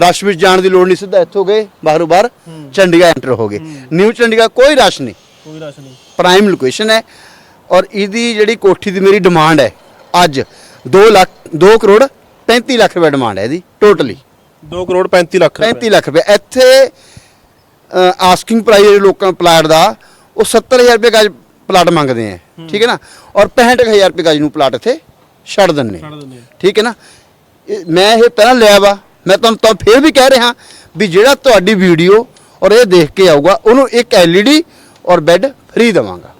ਰਸ਼ ਵਿੱਚ ਜਾਣ ਦੀ ਲੋੜ ਨਹੀਂ ਸਿੱਧਾ ਇੱਥੋਂ ਗਏ ਬਾਹਰੋਂ ਬਾਹਰ ਚੰਡੀਗੜ੍ਹ ਐਂਟਰ ਹੋ ਗਏ। ਨਿਊ ਚੰਡੀਗੜ੍ਹ ਕੋਈ ਰਸ਼ ਨਹੀਂ। ਕੋਈ ਰਸ਼ ਨਹੀਂ। ਪ੍ਰਾਈਮ ਲੋਕੇਸ਼ਨ ਹੈ। ਔਰ ਇਹਦੀ ਜਿਹੜੀ ਕੋਠੀ ਦੀ ਮੇਰੀ ਡਿਮਾਂਡ ਹੈ ਅੱਜ 2 ਲੱਖ 2 ਕਰੋੜ 35 ਲੱਖ ਰੁਪਏ ਡਿਮਾਂਡ ਹੈ ਇਹਦੀ ਟੋਟਲੀ 2 ਕਰੋੜ 35 ਲੱਖ ਰੁਪਏ। 35 ਲੱਖ ਰੁਪਏ। ਇੱਥੇ ਆਸਕਿੰਗ ਪ੍ਰਾਈਸ ਲੋਕਾਂ ਪਲਾਟ ਦਾ ਉਹ 70000 ਰੁਪਏ ਗਜ ਪਲਾਟ ਮੰਗਦੇ ਆ। ਠੀਕ ਹੈ ਨਾ? ਔਰ 65000 ਰੁਪਏ ਗਜ ਨੂੰ ਪਲਾਟ ਇੱਥੇ ਛੱਡ ਦਿੰਨੇ। ਠੀਕ ਹੈ ਨਾ? ਮੈਂ ਇਹ ਪਹਿਲਾਂ ਲਿਆ ਵਾ। ਮੈਂ ਤੁਹਾਨੂੰ ਤਾਂ ਫੇਰ ਵੀ ਕਹਿ ਰਿਹਾ ਵੀ ਜਿਹੜਾ ਤੁਹਾਡੀ ਵੀਡੀਓ ਔਰ ਇਹ ਦੇਖ ਕੇ ਆਊਗਾ, ਉਹਨੂੰ ਇੱਕ LED ਔਰ ਬੈੱਡ ਫ੍ਰੀ ਦਵਾਂਗਾ।